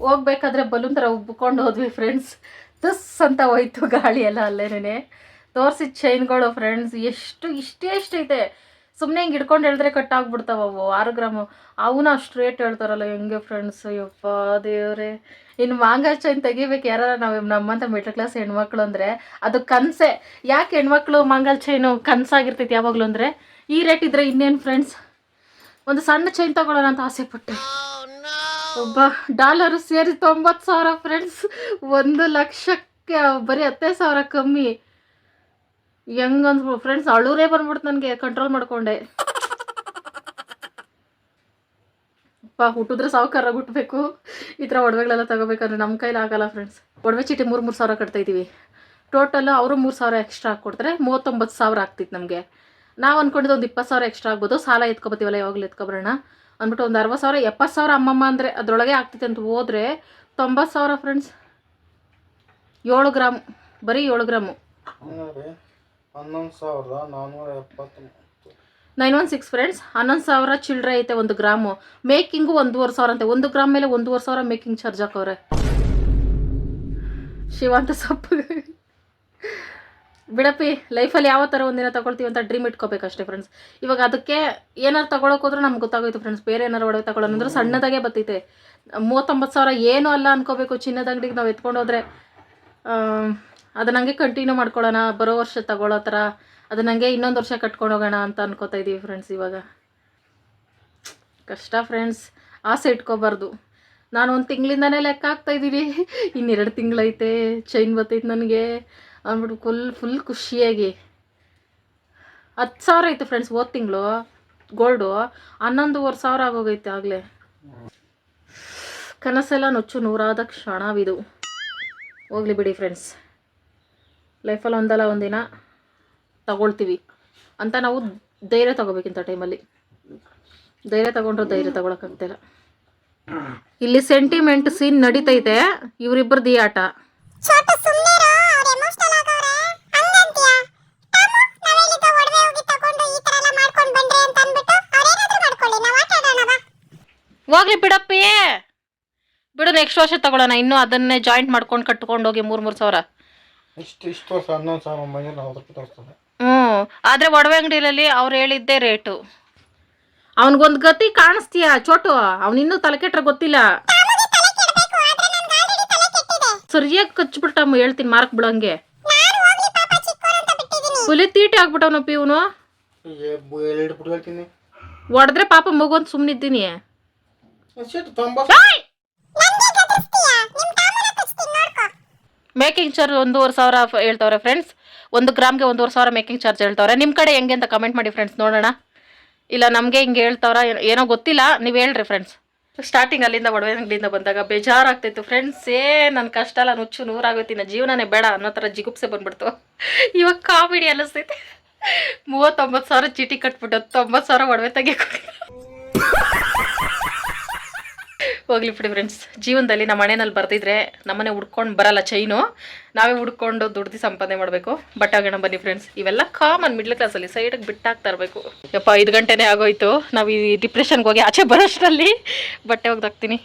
ಹೋಗ್ಬೇಕಾದ್ರೆ ಬಲೂನ್ ಥರ ಉಬ್ಬಿಕೊಂಡು ಹೋದ್ವಿ ಫ್ರೆಂಡ್ಸ್ ತುಸ್ ಅಂತ ಹೋಯ್ತು ಗಾಳಿ ಎಲ್ಲ ಅಲ್ಲೇನೇ ತೋರಿಸಿದ ಚೈನ್ಗಳು ಫ್ರೆಂಡ್ಸ್ ಎಷ್ಟು, ಇಷ್ಟೇ ಎಷ್ಟೈತೆ ಸುಮ್ಮನೆ ಹಿಂಗೆ ಹಿಡ್ಕೊಂಡು ಹೇಳಿದ್ರೆ ಕಟ್ ಆಗ್ಬಿಡ್ತಾವ ಅವು ಆರು ಗ್ರಾಮು. ಅವನ್ನ ಅಷ್ಟು ರೇಟ್ ಹೇಳ್ತಾರಲ್ಲ, ಹೆಂಗೆ ಫ್ರೆಂಡ್ಸ್ ಯಪ್ಪ ದೇವ್ರೆ. ಇನ್ನು ಮಾಂಗಲ್ ಚೈನ್ ತೆಗಿಬೇಕು. ಯಾರು ನಾವು ನಮ್ಮಂಥ ಮಿಡ್ಲ್ ಕ್ಲಾಸ್ ಹೆಣ್ಮಕ್ಳು ಅಂದರೆ ಅದು ಕನಸೆ. ಯಾಕೆ ಹೆಣ್ಮಕ್ಳು ಮಾಂಗಲ್ ಚೈನು ಕನಸಾಗಿರ್ತೈತಿ ಯಾವಾಗಲೂ ಅಂದರೆ, ಈ ರೇಟ್ ಇದ್ರೆ ಇನ್ನೇನು ಫ್ರೆಂಡ್ಸ್ ಒಂದು ಸಣ್ಣ ಚೈನ್ ತಗೊಳ್ಳೋಣ ಅಂತ ಆಸೆ ಪಟ್ಟೆ. ಒಬ್ಬ ಡಾಲರ್ ಸೇರಿ ತೊಂಬತ್ತು ಸಾವಿರ ಫ್ರೆಂಡ್ಸ್ ಒಂದು ಲಕ್ಷಕ್ಕೆ ಬರೀ ಹತ್ತೇ ಸಾವಿರ ಕಮ್ಮಿ. ಹೆಂಗ್ ಫ್ರೆಂಡ್ಸ್ ಅಳೂರೇ ಬಂದ್ಬಿಡ್ತು ನನಗೆ ಕಂಟ್ರೋಲ್ ಮಾಡ್ಕೊಂಡೆ. ಅಪ್ಪ, ಹುಟ್ಟಿದ್ರೆ ಸಾವುಕಾರ ಹುಟ್ಟಬೇಕು ಈ ಥರ ಒಡವೆಗಳೆಲ್ಲ ತಗೋಬೇಕಂದ್ರೆ ನಮ್ಮ ಕೈಲಿ ಆಗಲ್ಲ ಫ್ರೆಂಡ್ಸ್ ಒಡವೆ ಚೀಟಿ ಮೂರು ಮೂರು ಸಾವಿರ ಕಟ್ತಾ ಇದ್ದೀವಿ ಟೋಟಲ್ ಅವರು ಮೂರು ಸಾವಿರ ಎಕ್ಸ್ಟ್ರಾ ಹಾಕ್ಕೊಡ್ತಾರೆ ಮೂವತ್ತೊಂಬತ್ತು ಸಾವಿರ ಆಗ್ತಿತ್ತು ನಮಗೆ. ನಾವು ಅಂದ್ಕೊಂಡಿದ್ದು ಒಂದು ಇಪ್ಪತ್ತು ಸಾವಿರ ಎಕ್ಸ್ಟ್ರಾ ಆಗ್ಬೋದು. ಸಾಲ ಎತ್ಕೊಬತ್ತೀವಲ್ಲ, ಯಾವಾಗಲೂ ಎತ್ಕೊಬರೋಣ. ಅಂದ್ಬಿಟ್ಟು ಒಂದು ಅರವತ್ತು ಸಾವಿರ, ಎಪ್ಪತ್ತು ಸಾವಿರ ಅಮ್ಮಮ್ಮ ಅಂದರೆ ಅದರೊಳಗೆ ಆಗ್ತಿತ್ತು ಅಂತ ಹೋದರೆ ತೊಂಬತ್ತು ಸಾವಿರ ಫ್ರೆಂಡ್ಸ್ ಏಳು ಗ್ರಾಮ್, ಬರೀ ಏಳು gram. Nine one six friends ಹನ್ನೊಂದು ಸಾವಿರ ಚಿಲ್ಲರೆ ಐತೆ ಒಂದು ಗ್ರಾಮು. ಮೇಕಿಂಗು ಒಂದೂವರೆ ಸಾವಿರ ಅಂತೆ. ಒಂದು ಗ್ರಾಮ್ ಮೇಲೆ ಒಂದೂವರೆ ಸಾವಿರ ಮೇಕಿಂಗ್ ಚಾರ್ಜ್ ಹಾಕವ್ರೆ. ಶಿವಂತ ಸೊಪ್ಪು. ಬಿಡಪ್ಪಿ, ಲೈಫಲ್ಲಿ ಯಾವ ಥರ ಒಂದಿನ ತಗೊಳ್ತೀವಿ ಅಂತ ಡ್ರೀಮ್ ಇಟ್ಕೋಬೇಕಷ್ಟೇ ಫ್ರೆಂಡ್ಸ್ ಇವಾಗ ಅದಕ್ಕೆ ಏನಾರು ತಗೊಳಕ್ ಹೋದ್ರೆ ನಮ್ಗೆ ಗೊತ್ತಾಗೋಯ್ತು ಫ್ರೆಂಡ್ಸ್ ಬೇರೆ ಏನಾರು ಒಡವೆ ತಗೊಳ್ಳೋಣ ಅಂದ್ರೆ ಸಣ್ಣದಾಗೆ ಬರ್ತೈತೆ ಮೂವತ್ತೊಂಬತ್ತು ಸಾವಿರ ಏನೂ ಅಲ್ಲ ಅನ್ಕೋಬೇಕು. ಚಿನ್ನದ ಅಂಗಡಿಗೆ ನಾವು ಎತ್ಕೊಂಡು ಹೋದ್ರೆ ಅದನ್ನ ಹಂಗೆ ಕಂಟಿನ್ಯೂ ಮಾಡ್ಕೊಳ್ಳೋಣ ಬರೋ ವರ್ಷ ತಗೊಳ್ಳೋ ಥರ ಅದನ್ನ ಹಂಗೆ ಇನ್ನೊಂದು ವರ್ಷ ಕಟ್ಕೊಂಡು ಹೋಗೋಣ ಅಂತ ಅನ್ಕೋತಾ ಇದ್ದೀವಿ ಫ್ರೆಂಡ್ಸ್ ಇವಾಗ. ಕಷ್ಟ ಫ್ರೆಂಡ್ಸ್ ಆಸೆ ಇಟ್ಕೋಬಾರ್ದು. ನಾನು ಒಂದು ತಿಂಗಳಿಂದನೇ ಲೆಕ್ಕ ಹಾಕ್ತಾ ಇದ್ದೀನಿ ಇನ್ನೆರಡು ತಿಂಗಳೈತೆ ಚೈನ್ ಬರ್ತೈತೆ ನನಗೆ ಅಂದ್ಬಿಟ್ಟು ಫುಲ್ ಫುಲ್ ಖುಷಿಯಾಗಿ. ಹತ್ತು ಸಾವಿರ ಐತೆ ಫ್ರೆಂಡ್ಸ್ ಹೋದ ತಿಂಗಳು ಗೋಲ್ಡು ಹನ್ನೊಂದುವರೆ ಸಾವಿರ ಆಗೋಗೈತೆ ಆಗಲೇ. ಕನಸೆಲ್ಲ ನುಚ್ಚು, ನೂರಾದ ಕ್ಷಣವಿದು. ಹೋಗ್ಲಿ ಬಿಡಿ ಫ್ರೆಂಡ್ಸ್ ಲೈಫಲ್ಲಿ ಒಂದಲ್ಲ ಒಂದಿನ ತಗೊಳ್ತೀವಿ ಅಂತ ನಾವು ಧೈರ್ಯ ತಗೋಬೇಕಿಂತ ಟೈಮಲ್ಲಿ. ಧೈರ್ಯ ತಗೊಂಡ್ರೆ ಧೈರ್ಯ ತಗೊಳಕ್ಕಾಗ್ತಿಲ್ಲ. ಇಲ್ಲಿ ಸೆಂಟಿಮೆಂಟ್ ಸೀನ್ ನಡೀತೈತೆ ಇವರಿಬ್ಬರದ್ದು ಈ ಆಟ. ಚೋಟು ಸುಮ್ನಿರು ಅವ್ರು ಎಮೋಷನಲ್ ಆಗವ್ರೆ ಹಂಗಂತೀಯ? ತಾಮು ನಾವೆಲ್ಲಿದ್ದ ಒಡವೆ ಹೋಗಿ ತಗೊಂಡು ಈ ತರ ಎಲ್ಲ ಮಾಡ್ಕೊಂಡು ಬಂದ್ರೆ ಅಂತ ಅಂದ್ಬಿಟ್ಟು ಅವ್ರೇನಾದ್ರೂ ಮಾಡ್ಕೊಳ್ಳಿ ನಾವು ಆಟ ಬಾ. ಹೋಗ್ಲಿ ಬಿಡಪ್ಪಿ. ಬಿಡು ನೆಕ್ಸ್ಟ್ ವರ್ಷ ತಗೊಳ್ಳೋಣ. ಇನ್ನೂ ಅದನ್ನೇ ಜಾಯಿಂಟ್ ಮಾಡ್ಕೊಂಡು ಕಟ್ಕೊಂಡು ಹೋಗಿ ಮೂರು ಮೂರು ಸಾವಿರ. ಇಷ್ಟು ಇಷ್ಟು ವರ್ಷ ಹನ್ನೊಂದು ಸಾವಿರ ಒಂಬೈನೂರ ನಲ್ವತ್ತು ರೂಪಾಯಿ ತೋರಿಸ್ತದೆ ಹ್ಞೂ ಆದರೆ ಒಡವೆ ಅಂಗಡಿಯಲ್ಲಿ ಅವ್ರು ಹೇಳಿದ್ದೇ ರೇಟು. ಅವನಿಗೊಂದು ಗತಿ ಕಾಣಿಸ್ತೀಯ ಚೋಟು? ಅವನಿನ್ನೂ ತಲೆ ಕೆಟ್ಟರೆ ಗೊತ್ತಿಲ್ಲ. ಆದ್ರೆ ಸರಿಯಾಗಿ ಕಚ್ಬಿಟ್ಟಮ್ಮ ಹೇಳ್ತೀನಿ ಮಾರ್ಕ್ ಬಿಡಂಗೆ. ಹುಲಿ ತೀಟಿ ಆಗ್ಬಿಟ್ಟವನಪ್ಪ ಇವನು? ಒಡೆದ್ರೆ ಬಿಟ್ಟು ಹೇಳ್ತೀನಿ. ಹೊಡೆದ್ರೆ ಪಾಪ ಮಗು ಅಂತ ಸುಮ್ಮನಿದ್ದೀನಿ ತೊಂಬತ್ತು ಮೇಕಿಂಗ್ ಚಾರ್ಜ್ ಒಂದೂವರೆ ಸಾವಿರ ಹೇಳ್ತವ್ರೆ ಫ್ರೆಂಡ್ಸ್ ಒಂದು ಗ್ರಾಮ್ಗೆ ಒಂದೂವರೆ ಸಾವಿರ ಮೇಕಿಂಗ್ ಚಾರ್ಜ್ ಹೇಳ್ತವ್ರೆ. ನಿಮ್ಮ ಕಡೆ ಹೆಂಗೆ ಅಂತ ಕಮೆಂಟ್ ಮಾಡಿ ಫ್ರೆಂಡ್ಸ್ ನೋಡೋಣ. ಇಲ್ಲ, ನಮಗೆ ಹಿಂಗೆ ಹೇಳ್ತವ್ರ ಏನೋ ಗೊತ್ತಿಲ್ಲ. ನೀವು ಹೇಳ್ರಿ ಫ್ರೆಂಡ್ಸ್ ಸ್ಟಾರ್ಟಿಂಗ್ ಅಲ್ಲಿಂದ ಒಡವೆ ಅಂಗಡಿಯಿಂದ ಬಂದಾಗ ಬೇಜಾರಾಗ್ತಿತ್ತು ಫ್ರೆಂಡ್ಸ್ ಏ ನನ್ನ ಕಷ್ಟ ಎಲ್ಲ ನುಚ್ಚು ನೂರಾಗುತ್ತೆ ನಾ ಜೀವನನೇ ಬೇಡ ಅನ್ನೋ ಥರ ಜಿಗುಪ್ಸೆ ಬಂದ್ಬಿಡ್ತು. ಇವಾಗ ಕಾಮಿಡಿ ಅನ್ನಿಸ್ತೈತೆ. ಮೂವತ್ತೊಂಬತ್ತು ಸಾವಿರ ಚೀಟಿ ಕಟ್ಬಿಟ್ಟು ತೊಂಬತ್ತು ಸಾವಿರ ಒಡವೆ ತೆಗಿಯಕ್ಕೆ ಹೋಗ್ಲಿ ಬಿಡಿ ಫ್ರೆಂಡ್ಸ್ ಜೀವನದಲ್ಲಿ ನಮ್ಮ ಮನೆಯಲ್ಲಿ ಬರ್ತಿದ್ರೆ ನಮ್ಮನೆ ಹುಡ್ಕೊಂಡು ಬರಲ್ಲ ಚೈನು ನಾವೇ ಹುಡ್ಕೊಂಡು ದುಡ್ದು ಸಂಪಾದನೆ ಮಾಡಬೇಕು. ಬಟ್ಟೆ ಬನ್ನಿ ಫ್ರೆಂಡ್ಸ್ ಇವೆಲ್ಲ ಕಾಮನ್ ಮಿಡ್ಲ್ ಕ್ಲಾಸಲ್ಲಿ ಸೈಡಿಗೆ ಬಿಟ್ಟಾಕ್ತಾ ಇರಬೇಕು ಯಪ್ಪ, ಐದು ಗಂಟೆನೇ ಆಗೋಯ್ತು. ನಾವು ಈ ಡಿಪ್ರೆಷನ್ಗೆ ಹೋಗಿ ಆಚೆ ಬರೋಷ್ಟರಲ್ಲಿ, ಬಟ್ಟೆ ಒಗ್ದಾಕ್ತೀನಿ.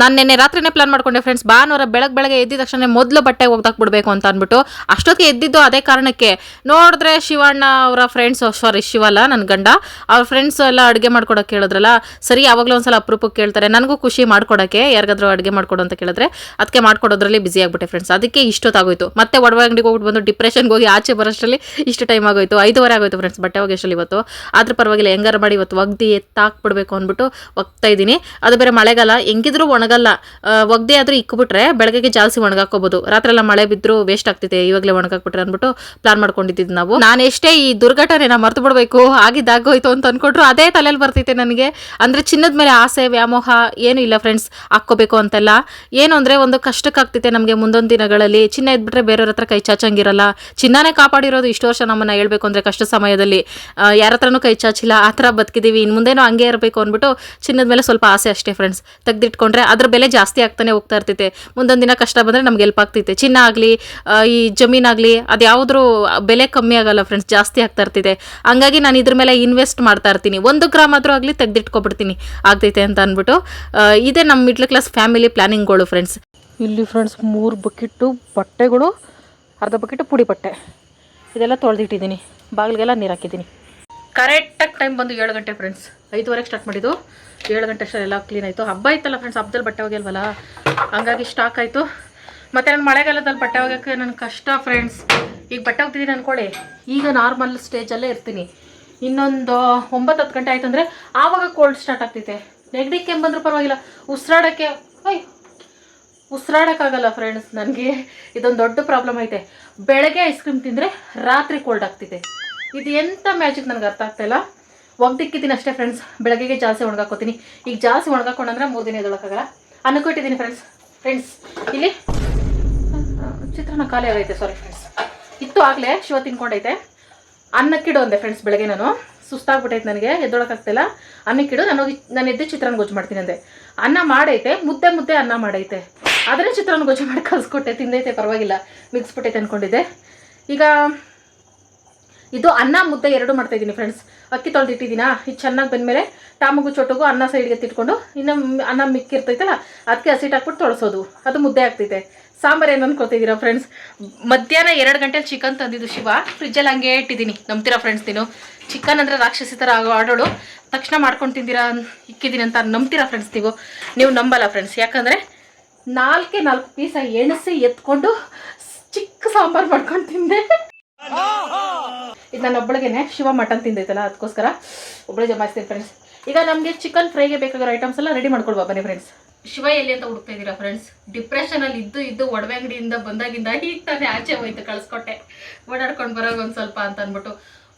ನಾನು ನಿನ್ನೆ ರಾತ್ರಿನೇ ಪ್ಲಾನ್ ಮಾಡ್ಕೊಂಡೆ ಫ್ರೆಂಡ್ಸ್ ಭಾನುವಾರ ಬೆಳಗ್ಗೆ ಬೆಳಗ್ಗೆ ಎದ್ದಿದ ತಕ್ಷಣ ಮೊದಲು ಬಟ್ಟೆ ಒಗ್ದಾಕ್ಬಿಡ್ಬೇಕು ಅಂತ ಅಂದ್ಬಿಟ್ಟು ಅಷ್ಟೊತ್ತಿಗೆ ಎದ್ದಿದ್ದು ಅದೇ ಕಾರಣಕ್ಕೆ. ನೋಡಿದ್ರೆ ಶಿವಣ್ಣ ಅವರ ಫ್ರೆಂಡ್ಸ್ ಸಾರಿ ಶಿವಲ್ಲ ನನ್ನ ಗಂಡ. ಅವ್ರ ಫ್ರೆಂಡ್ಸ್ ಎಲ್ಲ ಅಡುಗೆ ಮಾಡ್ಕೊಡೋಕೆ ಕೇಳಿದ್ರಲ್ಲ, ಸರಿ ಯಾವಾಗಲೂ ಒಂದ್ಸಲ ಅಪರೂಪಕ್ಕೆ ಕೇಳ್ತಾರೆ. ನನಗೂ ಖುಷಿ ಮಾಡ್ಕೊಡೋಕ್ಕೆ, ಯಾರಿಗಾದ್ರೂ ಅಡುಗೆ ಮಾಡ್ಕೊಡು ಅಂತ ಕೇಳಿದ್ರೆ ಅದಕ್ಕೆ ಮಾಡ್ಕೊಡೋದ್ರಲ್ಲಿ ಬಿಸಿ ಆಗ್ಬಿಟ್ಟೆ ಫ್ರೆಂಡ್ಸ್ ಅದಕ್ಕೆ ಇಷ್ಟೊತ್ತಾಗೋಯ್ತು. ಮತ್ತೆ ಒಡವೆ ಅಂಗಡಿಗೆ ಹೋಗ್ಬಿಟ್ಟು ಬಂದು ಡಿಪ್ರೆಷನ್ಗೆ ಹೋಗಿ ಆಚೆ ಬರೋಷ್ಟರಲ್ಲಿ ಇಷ್ಟು ಟೈಮ್ ಆಗೋಯ್ತು. ಐದುವರೆ ಆಗೋಯ್ತು ಫ್ರೆಂಡ್ಸ್ ಬಟ್ಟೆ ಒಗೆಷ್ಟರಲ್ಲಿ ಇವತ್ತು. ಆದ್ರೂ ಪರವಾಗಿಲ್ಲ, ಹೆಂಗಾರ ಮಾಡಿ ಇವತ್ತು ಒಗ್ದು ಎತ್ತಾಕ್ಬಿಡ್ಬೇಕು ಅಂದ್ಬಿಟ್ಟು ಒಗ್ತಾ ಇದ್ದೀನಿ. ಅದು ಬೇರೆ ಮಳೆಗಾಲ. ಹೆಂಗಿದ್ರು ಒಣಗಲ್ಲ. ಒಗ್ದೇ ಆದ್ರೂ ಇಕ್ಬಿಟ್ರೆ ಬೆಳಗ್ಗೆಗೆ ಜಾಸ್ತಿ ಒಣಗಾಕೋಬಹುದು ರಾತ್ರಿ ಎಲ್ಲ ಮಳೆ ಬಿದ್ದರೂ ವೇಸ್ಟ್ ಆಗ್ತಿದೆ. ಇವಾಗಲೇ ಒಣಗಾಕ್ಬಿಟ್ರೆ ಅಂದ್ಬಿಟ್ಟು ಪ್ಲಾನ್ ಮಾಡ್ಕೊಂಡಿದ್ದು ನಾವು. ನಾನು ಎಷ್ಟೇ ಈ ದುರ್ಘಟನೆನ ಮರ್ತು ಬಿಡಬೇಕು. ಆಗಿದ್ದಾಗೋಯ್ತು ಅಂತ ಅನ್ಕೊಂಡ್ರು ಅದೇ ತಲೆಯಲ್ಲಿ ಬರ್ತೈತೆ ನನಗೆ. ಅಂದರೆ ಚಿನ್ನದ ಮೇಲೆ ಆಸೆ, ವ್ಯಾಮೋಹ ಏನು ಇಲ್ಲ ಫ್ರೆಂಡ್ಸ್ ಹಾಕ್ಕೋಬೇಕು ಅಂತೆಲ್ಲ. ಏನು ಅಂದರೆ ಒಂದು ಕಷ್ಟಕ್ಕಾಗ್ತೈತೆ ನಮಗೆ ಮುಂದೊಂದು ದಿನಗಳಲ್ಲಿ. ಚಿನ್ನ ಇದ್ಬಿಟ್ರೆ ಬೇರೆಯವ್ರ ಹತ್ರ ಕೈ ಚಾಚಂಗಿರಲ್ಲ. ಚಿನ್ನನೇ ಕಾಪಾಡಿರೋದು ಇಷ್ಟು ವರ್ಷ ನಮ್ಮನ್ನು ಹೇಳ್ಬೇಕು ಅಂದರೆ ಕಷ್ಟ ಸಮಯದಲ್ಲಿ. ಯಾರ ಹತ್ರನೂ ಕೈ ಚಾಚಿಲ್ಲ. ಆ ಥರ ಬದುಕಿದ್ದೀವಿ ಇನ್ನು ಮುಂದೇನೂ ಹಂಗೆ ಇರಬೇಕು ಅಂದ್ಬಿಟ್ಟು ಚಿನ್ನದ ಮೇಲೆ ಸ್ವಲ್ಪ ಆಸೆ ಅಷ್ಟೇ ಫ್ರೆಂಡ್ಸ್ ತೆಗ್ದಿಟ್ಕೊಂಡ್ರೆ ಅದ್ರ ಬೆಲೆ ಜಾಸ್ತಿ ಆಗ್ತಾನೆ ಹೋಗ್ತಾ ಇರ್ತೈತೆ. ಮುಂದೊಂದು ದಿನ ಕಷ್ಟ ಬಂದರೆ ನಮ್ಗೆ ಹೆಲ್ಪ್ ಆಗ್ತೈತೆ. ಚಿನ್ನ ಆಗಲಿ ಈ ಜಮೀನಾಗಲಿ ಅದು ಯಾವುದ್ರೂ ಬೆಲೆ ಕಮ್ಮಿ ಆಗಲ್ಲ ಫ್ರೆಂಡ್ಸ್ ಜಾಸ್ತಿ ಆಗ್ತಾ ಇರ್ತೈತೆ. ಹಂಗಾಗಿ ನಾನು ಇದ್ರ ಮೇಲೆ ಇನ್ವೆಸ್ಟ್ ಮಾಡ್ತಾ ಇರ್ತೀನಿ. ಒಂದು ಗ್ರಾಮ್ ಆದರೂ ಆಗಲಿ ತೆಗೆದಿಟ್ಕೊಬಿಡ್ತೀನಿ. ಆಗ್ತೈತೆ ಅಂತ ಅಂದ್ಬಿಟ್ಟು ಇದೇ ನಮ್ಮ ಮಿಡ್ಲ್ ಕ್ಲಾಸ್ ಫ್ಯಾಮಿಲಿ ಪ್ಲಾನಿಂಗ್ಗಳು ಫ್ರೆಂಡ್ಸ್ ಇಲ್ಲಿ ಫ್ರೆಂಡ್ಸ್ ಮೂರು ಬಕೆಟ್ಟು ಬಟ್ಟೆಗಳು ಅರ್ಧ ಬಕೆಟು ಪುಡಿ ಬಟ್ಟೆ. ಇದೆಲ್ಲ ತೊಳೆದಿಟ್ಟಿದ್ದೀನಿ. ಬಾಗಿಲಿಗೆಲ್ಲ ನೀರು ಹಾಕಿದ್ದೀನಿ. ಕರೆಕ್ಟಾಗಿ ಟೈಮ್ ಬಂದು ಏಳು ಗಂಟೆ ಫ್ರೆಂಡ್ಸ್ ಐದುವರೆಗೆ ಸ್ಟಾರ್ಟ್ ಮಾಡಿದ್ದು. ಏಳು ಗಂಟೆ ಅಷ್ಟೆಲ್ಲ ಕ್ಲೀನ್ ಆಯಿತು. ಹಬ್ಬ ಇತ್ತಲ್ಲ ಫ್ರೆಂಡ್ಸ್ ಹಬ್ಬದಲ್ಲಿ ಬಟ್ಟೆ ಒಗೆಯಲ್ವಲ್ಲ? ಹಂಗಾಗಿ ಸ್ಟಾಕ್ ಆಯಿತು. ಮತ್ತು ನಾನು ಮಳೆಗಾಲದಲ್ಲಿ ಬಟ್ಟೆ ಒಗೆಯೋಕ್ಕೆ ನನ್ನ ಕಷ್ಟ ಫ್ರೆಂಡ್ಸ್ ಈಗ ಬಟ್ಟೆ ಒಗ್ತಿದ್ದೀನಿ ಅಂದ್ಕೊಳ್ಳಿ ಈಗ ನಾರ್ಮಲ್ ಸ್ಟೇಜಲ್ಲೇ ಇರ್ತೀನಿ. ಇನ್ನೊಂದು ಒಂಬತ್ತು ಹತ್ತು ಗಂಟೆ ಆಯ್ತು ಅಂದರೆ ಆವಾಗ ಕೋಲ್ಡ್ ಸ್ಟಾರ್ಟ್ ಆಗ್ತೈತೆ. ನೆಗಡಿ ಬಂದರೂ ಪರವಾಗಿಲ್ಲ. ಉಸಿರಾಡೋಕ್ಕೆ ಓಯ್ ಉಸಿರಾಡೋಕ್ಕಾಗಲ್ಲ ಫ್ರೆಂಡ್ಸ್ ನನಗೆ. ಇದೊಂದು ದೊಡ್ಡ ಪ್ರಾಬ್ಲಮ್ ಐತೆ. ಬೆಳಗ್ಗೆ ಐಸ್ ಕ್ರೀಮ್ ತಿಂದರೆ ರಾತ್ರಿ ಕೋಲ್ಡ್ ಆಗ್ತಿದೆ ಇದು ಎಂಥ ಮ್ಯಾಜಿಕ್ ನನಗೆ ಅರ್ಥ ಆಗ್ತಾಯಿಲ್ಲ ಒಗ್ದಿಕ್ಕಿದ್ದೀನಿ ಅಷ್ಟೇ ಫ್ರೆಂಡ್ಸ್ ಬೆಳಗ್ಗೆಗೆ ಜಾಸ್ತಿ ಒಣಗಾಕೋತೀನಿ. ಈಗ ಜಾಸ್ತಿ ಒಣಗಾಕೊಂಡಂದ್ರೆ ಮೂರು ದಿನ ಎದೊಳಕ್ಕಾಗಲ್ಲ ಅನ್ಕೊಟ್ಟಿದ್ದೀನಿ ಫ್ರೆಂಡ್ಸ್ ಫ್ರೆಂಡ್ಸ್ ಇಲ್ಲಿ ಚಿತ್ರಾನ್ನ ಖಾಲಿ ಆಗೈತೆ ಸಾರಿ ಫ್ರೆಂಡ್ಸ್ ಇತ್ತು ಆಗಲೇ, ಶಿವ ತಿನ್ಕೊಂಡೈತೆ. ಅನ್ನಕ್ಕಿಡು ಅಂದೆ ಫ್ರೆಂಡ್ಸ್ ಬೆಳಗ್ಗೆ ನಾನು. ಸುಸ್ತಾಗ್ಬಿಟ್ಟೈತೆ ನನಗೆ ಎದ್ದೊಳಕ್ಕಾಗ್ತಿಲ್ಲ ಅನ್ನಕ್ಕಿಡು ನಾನು ಹೋಗಿ, ನಾನು ಎದ್ದು ಚಿತ್ರಾನ್ನ ಗೊಜ್ಜು ಮಾಡ್ತೀನಿ ಅಂದೆ. ಅನ್ನ ಮಾಡೈತೆ, ಮುದ್ದೆ ಮುದ್ದೆ ಅನ್ನ ಮಾಡೈತೆ. ಆದರೆ ಚಿತ್ರಾನ್ನ ಗೊಜ್ಜು ಮಾಡಿ ಕಲ್ಸ್ಕೊಟ್ಟೆ ತಿಂದೈತೆ, ಪರವಾಗಿಲ್ಲ. ಮಿಕ್ಸ್ಬಿಟ್ಟೈತೆ ಅಂದ್ಕೊಂಡಿದ್ದೆ ಈಗ ಇದು ಅನ್ನ ಮುದ್ದೆ ಎರಡು ಮಾಡ್ತಾ ಇದ್ದೀನಿ ಫ್ರೆಂಡ್ಸ್ ಅಕ್ಕಿ ತೊಳೆದಿಟ್ಟಿದ್ದೀನಾ? ಇದು ಚೆನ್ನಾಗಿ ಬಂದಮೇಲೆ ಟಾಮಗು ಚೊಟ್ಟಗು ಅನ್ನ ಸೈಡ್ಗೆ ತಿಟ್ಕೊಂಡು ಇನ್ನು ಅನ್ನ ಮಿಕ್ಕಿರ್ತೈತಲ್ಲ ಅದಕ್ಕೆ ಹಸಿಟ್ಟು ಹಾಕ್ಬಿಟ್ಟು ತೊಳಸೋದು. ಅದು ಮುದ್ದೆ ಆಗ್ತೈತೆ. ಸಾಂಬಾರು ಏನು ಅನ್ಕೋತಿದ್ದೀರಾ ಫ್ರೆಂಡ್ಸ್ ಮಧ್ಯಾಹ್ನ ಎರಡು ಗಂಟೆಲಿ ಚಿಕನ್ ತಂದಿದ್ದು ಶಿವ. ಫ್ರಿಜ್ಜಲ್ಲಿ ಹಂಗೆ ಇಟ್ಟಿದ್ದೀನಿ. ನಂಬ್ತೀರಾ ಫ್ರೆಂಡ್ಸ್ ನೀನು? ಚಿಕನ್ ಅಂದರೆ ರಾಕ್ಷಸಿ ಥರ ಆಡೋಳು. ತಕ್ಷಣ ಮಾಡ್ಕೊಂಡು ತಿಂದಿರಾ ಇಕ್ಕಿದ್ದೀನಿ ಅಂತ ನಂಬ್ತೀರಾ ಫ್ರೆಂಡ್ಸ್ ನೀವು? ನೀವು ನಂಬಲ್ಲ ಫ್ರೆಂಡ್ಸ್ ಯಾಕಂದರೆ ನಾಲ್ಕೇ ನಾಲ್ಕು ಪೀಸ ಎಣಸಿ ಎತ್ಕೊಂಡು ಚಿಕ್ಕ ಸಾಂಬಾರು ಮಾಡ್ಕೊಂಡು ತಿಂದೆ. ಇದು ನಾನು ಒಬ್ಬಳಿಗೆನೆ ಶಿವ ಮಟನ್ ತಿಂದೈತಲ್ಲ ಅದಕ್ಕೋಸ್ಕರ ಒಬ್ಬಳೆ ಜಮಾಯಿಸ್ತೀನಿ ಫ್ರೆಂಡ್ಸ್ ಈಗ ನಮಗೆ ಚಿಕನ್ ಫ್ರೈಗೆ ಬೇಕಾಗಿರೋ ಐಟಮ್ಸ್ ಎಲ್ಲ ರೆಡಿ ಮಾಡ್ಕೊಳ್ಬಾ ಬನ್ನಿ ಫ್ರೆಂಡ್ಸ್ ಶಿವ ಎಲ್ಲಿ ಅಂತ ಹುಡುಕ್ತಾ ಇದ್ದೀರಾ ಫ್ರೆಂಡ್ಸ್ ಡಿಪ್ರೆಷನ್ ಅಲ್ಲಿ ಇದ್ದು ಇದ್ದು ಒಡವೆ ಅಂಗಡಿಯಿಂದ ಬಂದಾಗಿಂದ ಈಗ ತಾನೇ ಆಚೆ ಹೋಯ್ತು, ಕಳ್ಸ್ಕೊಟ್ಟೆ. ಓಡಾಡ್ಕೊಂಡು ಬರೋ ಒಂದು ಸ್ವಲ್ಪ ಅಂತ ಅಂದ್ಬಿಟ್ಟು.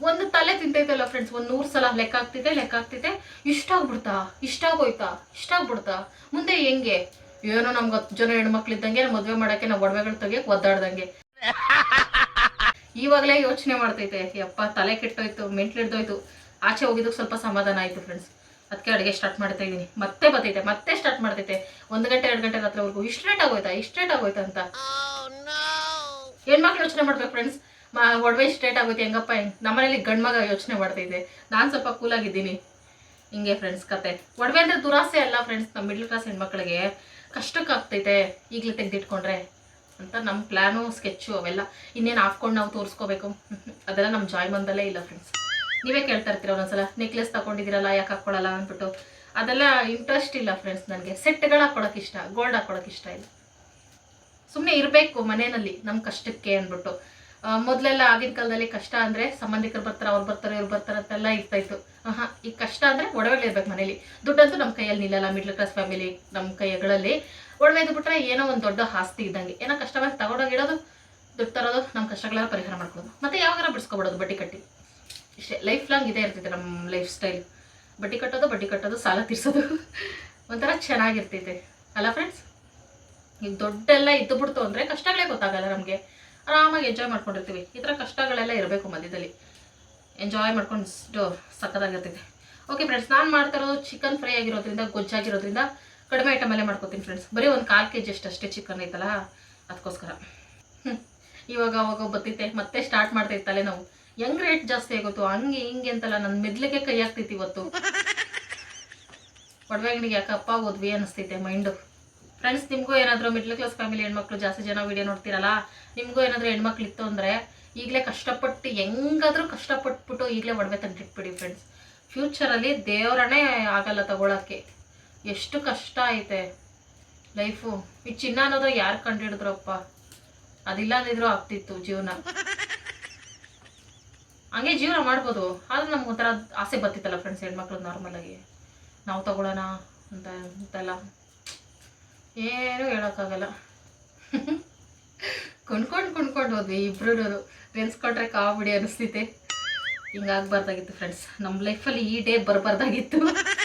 ಒಂದು ತಲೆ ತಿಂತೈತಲ್ಲ ಫ್ರೆಂಡ್ಸ್ ಒಂದು ನೂರು ಸಲ ಲೆಕ್ಕ ಆಗ್ತಿದೆ ಲೆಕ್ಕ ಆಗ್ತಿದೆ ಇಷ್ಟ ಆಗ್ಬಿಡ್ತಾ? ಇಷ್ಟ ಆಗೋಯ್ತಾ? ಇಷ್ಟ ಆಗ್ಬಿಡ್ತಾ? ಮುಂದೆ ಹೆಂಗೆ? ಏನೋ ನಮ್ಗೆ ಹತ್ತು ಜನ ಹೆಣ್ಮಕ್ಳಿದ್ದಂಗೆ ಮದುವೆ ಮಾಡಕ್ಕೆ ನಾವು ಒಡವೆಗಳು ತೆಗಿಯಕ್ಕೆ ಒದ್ದಾಡ್ದಂಗೆ. ಇವಾಗಲೇ ಯೋಚನೆ ಮಾಡ್ತೈತೆ ಅಪ್ಪ ತಲೆ ಕೆಟ್ಟೋಯ್ತು, ಮೆಂಟ್ಲು ಹಿಡ್ದೋಯ್ತು, ಆಚೆ ಹೋಗಿದ್ದಕ್ಕೆ ಸ್ವಲ್ಪ ಸಮಾಧಾನ ಆಯಿತು ಫ್ರೆಂಡ್ಸ್ ಅದಕ್ಕೆ ಅಡುಗೆ ಸ್ಟಾರ್ಟ್ ಮಾಡ್ತಾ ಇದ್ದೀನಿ ಮತ್ತೆ ಬರ್ತೈತೆ ಮತ್ತೆ ಸ್ಟಾರ್ಟ್ ಮಾಡ್ತೈತೆ. ಒಂದು ಗಂಟೆ, ಎರಡು ಗಂಟೆ ರಾತ್ರಿವರೆಗೂ ಇಷ್ಟು ಲೇಟ್ ಆಗೋಯ್ತಾ, ಇಷ್ಟು ಲೇಟ್ ಆಗೋಯ್ತಾ ಅಂತ. ಹೆಣ್ಮಕ್ಳು ಯೋಚನೆ ಮಾಡ್ಬೇಕು ಫ್ರೆಂಡ್ಸ್ ಒಡವೆ ಇಷ್ಟು ಲೇಟ್ ಆಗೋಯ್ತು, ಹೆಂಗಪ್ಪ, ಹೆಂಗ್? ನಮ್ಮನೇಲಿ ಗಂಡ್ಮಗ ಯೋಚನೆ ಮಾಡ್ತೈತೆ. ನಾನು ಸ್ವಲ್ಪ ಕೂಲಾಗಿದ್ದೀನಿ ಹಿಂಗೆ ಫ್ರೆಂಡ್ಸ್ ಕತೆ. ಒಡವೆ ಅಂದರೆ ದುರಾಸೆ ಅಲ್ಲ ಫ್ರೆಂಡ್ಸ್ ನಮ್ಮ ಮಿಡ್ಲ್ ಕ್ಲಾಸ್ ಹೆಣ್ಮಕ್ಳಿಗೆ. ಕಷ್ಟಕ್ಕಾಗ್ತೈತೆ. ಈಗಲೇ ತೆಗೆದಿಟ್ಕೊಂಡ್ರೆ. ಅಂತ ನಮ್ಮ ಪ್ಲ್ಯಾನು ಸ್ಕೆಚ್ಚು ಅವೆಲ್ಲ ಇನ್ನೇನು ಹಾಕ್ಕೊಂಡು ನಾವು ತೋರಿಸ್ಕೋಬೇಕು. ಅದೆಲ್ಲ ನಮ್ಮ ಜಾಯ್ಮಂದಲ್ಲೇ ಇಲ್ಲ ಫ್ರೆಂಡ್ಸ್ ನೀವೇ ಕೇಳ್ತಾ ಇರ್ತೀರ ಒಂದೊಂದ್ಸಲ ನೆಕ್ಲೆಸ್ ತಗೊಂಡಿದ್ದೀರಲ್ಲ ಯಾಕೆ ಹಾಕ್ಕೊಳ್ಳಲ್ಲ ಅಂದ್ಬಿಟ್ಟು. ಅದೆಲ್ಲ ಇಂಟ್ರೆಸ್ಟ್ ಇಲ್ಲ ಫ್ರೆಂಡ್ಸ್ ನನಗೆ. ಸೆಟ್ಗಳು ಹಾಕ್ಕೊಳಕ್ಕೆ ಇಷ್ಟ ಗೋಲ್ಡ್ ಹಾಕ್ಕೊಳಕ್ಕೆ ಇಷ್ಟ ಇಲ್ಲ. ಸುಮ್ಮನೆ ಇರಬೇಕು ಮನೆಯಲ್ಲಿ ನಮ್ಮ ಕಷ್ಟಕ್ಕೆ ಅಂದ್ಬಿಟ್ಟು. ಮೊದಲೆಲ್ಲ ಆಗಿನ ಕಾಲದಲ್ಲಿ ಕಷ್ಟ ಅಂದರೆ ಸಂಬಂಧಿಕರು ಬರ್ತಾರೆ, ಅವ್ರು ಬರ್ತಾರೆ, ಇವ್ರು ಬರ್ತಾರೆ ಅಂತೆಲ್ಲ ಇರ್ತಾ ಇತ್ತು. ಹಾಂ ಈಗ ಕಷ್ಟ ಅಂದರೆ ಒಡವೆಗಳಿರ್ಬೇಕು ಮನೇಲಿ ದುಡ್ಡಂತೂ ನಮ್ಮ ಕೈಯಲ್ಲಿ ನಿಲ್ಲಲ್ಲ ಮಿಡ್ಲ್ ಕ್ಲಾಸ್ ಫ್ಯಾಮಿಲಿ ನಮ್ಮ ಕೈಗಳಲ್ಲಿ. ಒಡವೆ ಇದ್ ಬಿಟ್ರೆ ಏನೋ ಒಂದು ದೊಡ್ಡ ಆಸ್ತಿ ಇದ್ದಂಗೆ. ಏನೋ ಕಷ್ಟವಾಗಿ ತಗೊಂಡೋಗಿಡೋದು, ದುಡ್ಡು ತರೋದು ನಮ್ಮ ಕಷ್ಟಗಳೆಲ್ಲ ಪರಿಹಾರ ಮಾಡ್ಕೊಳ್ಳೋದು. ಮತ್ತೆ ಯಾವಾಗಾರ ಬಿಡಿಸ್ಕೊಬಿಡೋದು ಬಡ್ಡಿ ಕಟ್ಟಿ. ಇಷ್ಟೇ ಲೈಫ್ ಲಾಂಗ್ ಇದೇ ಇರ್ತೈತೆ ನಮ್ಮ ಲೈಫ್ ಸ್ಟೈಲ್ ಬಡ್ಡಿ ಕಟ್ಟೋದು ಬಡ್ಡಿ ಕಟ್ಟೋದು, ಸಾಲ ತೀರ್ಸೋದು. ಒಂಥರ ಚೆನ್ನಾಗಿರ್ತೈತೆ. ಅಲ್ಲ ಫ್ರೆಂಡ್ಸ್ ಈಗ ದೊಡ್ಡೆಲ್ಲ ಇದ್ದು ಬಿಡ್ತು ಅಂದರೆ ಕಷ್ಟಗಳೇ ಗೊತ್ತಾಗಲ್ಲ ನಮಗೆ. ಆರಾಮಾಗಿ ಎಂಜಾಯ್ ಮಾಡ್ಕೊಂಡಿರ್ತೀವಿ. ಈ ಥರ ಕಷ್ಟಗಳೆಲ್ಲ ಇರಬೇಕು ಮಧ್ಯದಲ್ಲಿ. ಎಂಜಾಯ್ ಮಾಡ್ಕೊಂಡು ಸಕ್ಕದಾಗಿರ್ತೈತೆ ಓಕೆ ಫ್ರೆಂಡ್ಸ್ ನಾನು ಮಾಡ್ತಾ ಇರೋದು ಚಿಕನ್ ಫ್ರೈ ಆಗಿರೋದ್ರಿಂದ, ಗೊಜ್ಜಾಗಿರೋದ್ರಿಂದ ಕಡಿಮೆ ಐಟಮಲ್ಲೇ ಮಾಡ್ಕೊತೀನಿ ಫ್ರೆಂಡ್ಸ್ ಬರೀ ಒಂದು ಕಾಲು ಕೆ ಜಿ ಅಷ್ಟೇ ಚಿಕನ್ ಐತಲ್ಲ ಅದಕ್ಕೋಸ್ಕರ ಇವಾಗ ಅವಾಗ ಬತ್ತೈತೆ ಮತ್ತೆ ಸ್ಟಾರ್ಟ್ ಮಾಡ್ತೈತಲ್ಲೇ ನಾವು. ಹೆಂಗ್ ರೇಟ್ ಜಾಸ್ತಿ ಆಗುತ್ತೋ ಹಂಗೆ ಹಿಂಗೆ ಅಂತಲ್ಲ ನನ್ನ ಮೆದ್ಲಿಗೆ ಕೈ ಆಗ್ತೈತಿ ಇವತ್ತು. ಒಡವೆ ಅಂಗಡಿಗೆ ಯಾಕಪ್ಪ ಓದ್ವಿ ಅನಿಸ್ತೈತೆ ಮೈಂಡು ಫ್ರೆಂಡ್ಸ್ ನಿಮಗೂ ಏನಾದರೂ ಮಿಡ್ಲ್ ಕ್ಲಾಸ್ ಫ್ಯಾಮಿಲಿ ಹೆಣ್ಮಕ್ಳು ಜಾಸ್ತಿ ಜನ ವಿಡಿಯೋ ನೋಡ್ತೀರಲ್ಲ, ನಿಮಗೂ ಏನಾದರೂ ಹೆಣ್ಮಕ್ಳು ಇತ್ತು ಅಂದರೆ ಈಗಲೇ ಕಷ್ಟಪಟ್ಟು ಹೆಂಗಾದರೂ ಕಷ್ಟಪಟ್ಬಿಟ್ಟು ಈಗಲೇ ಒಡವೆ ತಂದಿಟ್ಬಿಡಿ ಫ್ರೆಂಡ್ಸ್ ಫ್ಯೂಚರಲ್ಲಿ ದೇವರನೇ ಆಗಲ್ಲ ತಗೊಳಕ್ಕೆ. ಎಷ್ಟು ಕಷ್ಟ ಐತೆ ಲೈಫು. ಈ ಚಿನ್ನ ಅನ್ನೋದು ಯಾರು ಕಂಡಿಡಿದ್ರಪ್ಪ? ಅದಿಲ್ಲ ಅಂದಿದ್ರು ಆಗ್ತಿತ್ತು ಜೀವನ. ಹಂಗೆ ಜೀವನ ಮಾಡ್ಬೋದು. ಆದ್ರೆ ನಮ್ಗೆ ಒಂಥರ ಆಸೆ ಬರ್ತಿತ್ತಲ್ಲ ಫ್ರೆಂಡ್ಸ್ ಹೆಣ್ಮಕ್ಳು ನಾರ್ಮಲ್ ಆಗಿ. ನಾವು ತಗೊಳ್ಳೋಣ ಅಂತ, ಅಂತೆಲ್ಲ. ಏನೂ ಹೇಳೋಕ್ಕಾಗಲ್ಲ. ಕುಣ್ಕೊಂಡು ಕುಣ್ಕೊಂಡು ಹೋದ್ವಿ ಇಬ್ರು ನೆನ್ಸ್ಕೊಂಡ್ರೆ ಕಾಬಿಡಿ ಅನಿಸ್ತೈತೆ ಹಿಂಗಾಗ್ಬಾರ್ದಾಗಿತ್ತು ಫ್ರೆಂಡ್ಸ್ ನಮ್ಮ ಲೈಫಲ್ಲಿ ಈ ಡೇ ಬರಬಾರ್ದಾಗಿತ್ತು.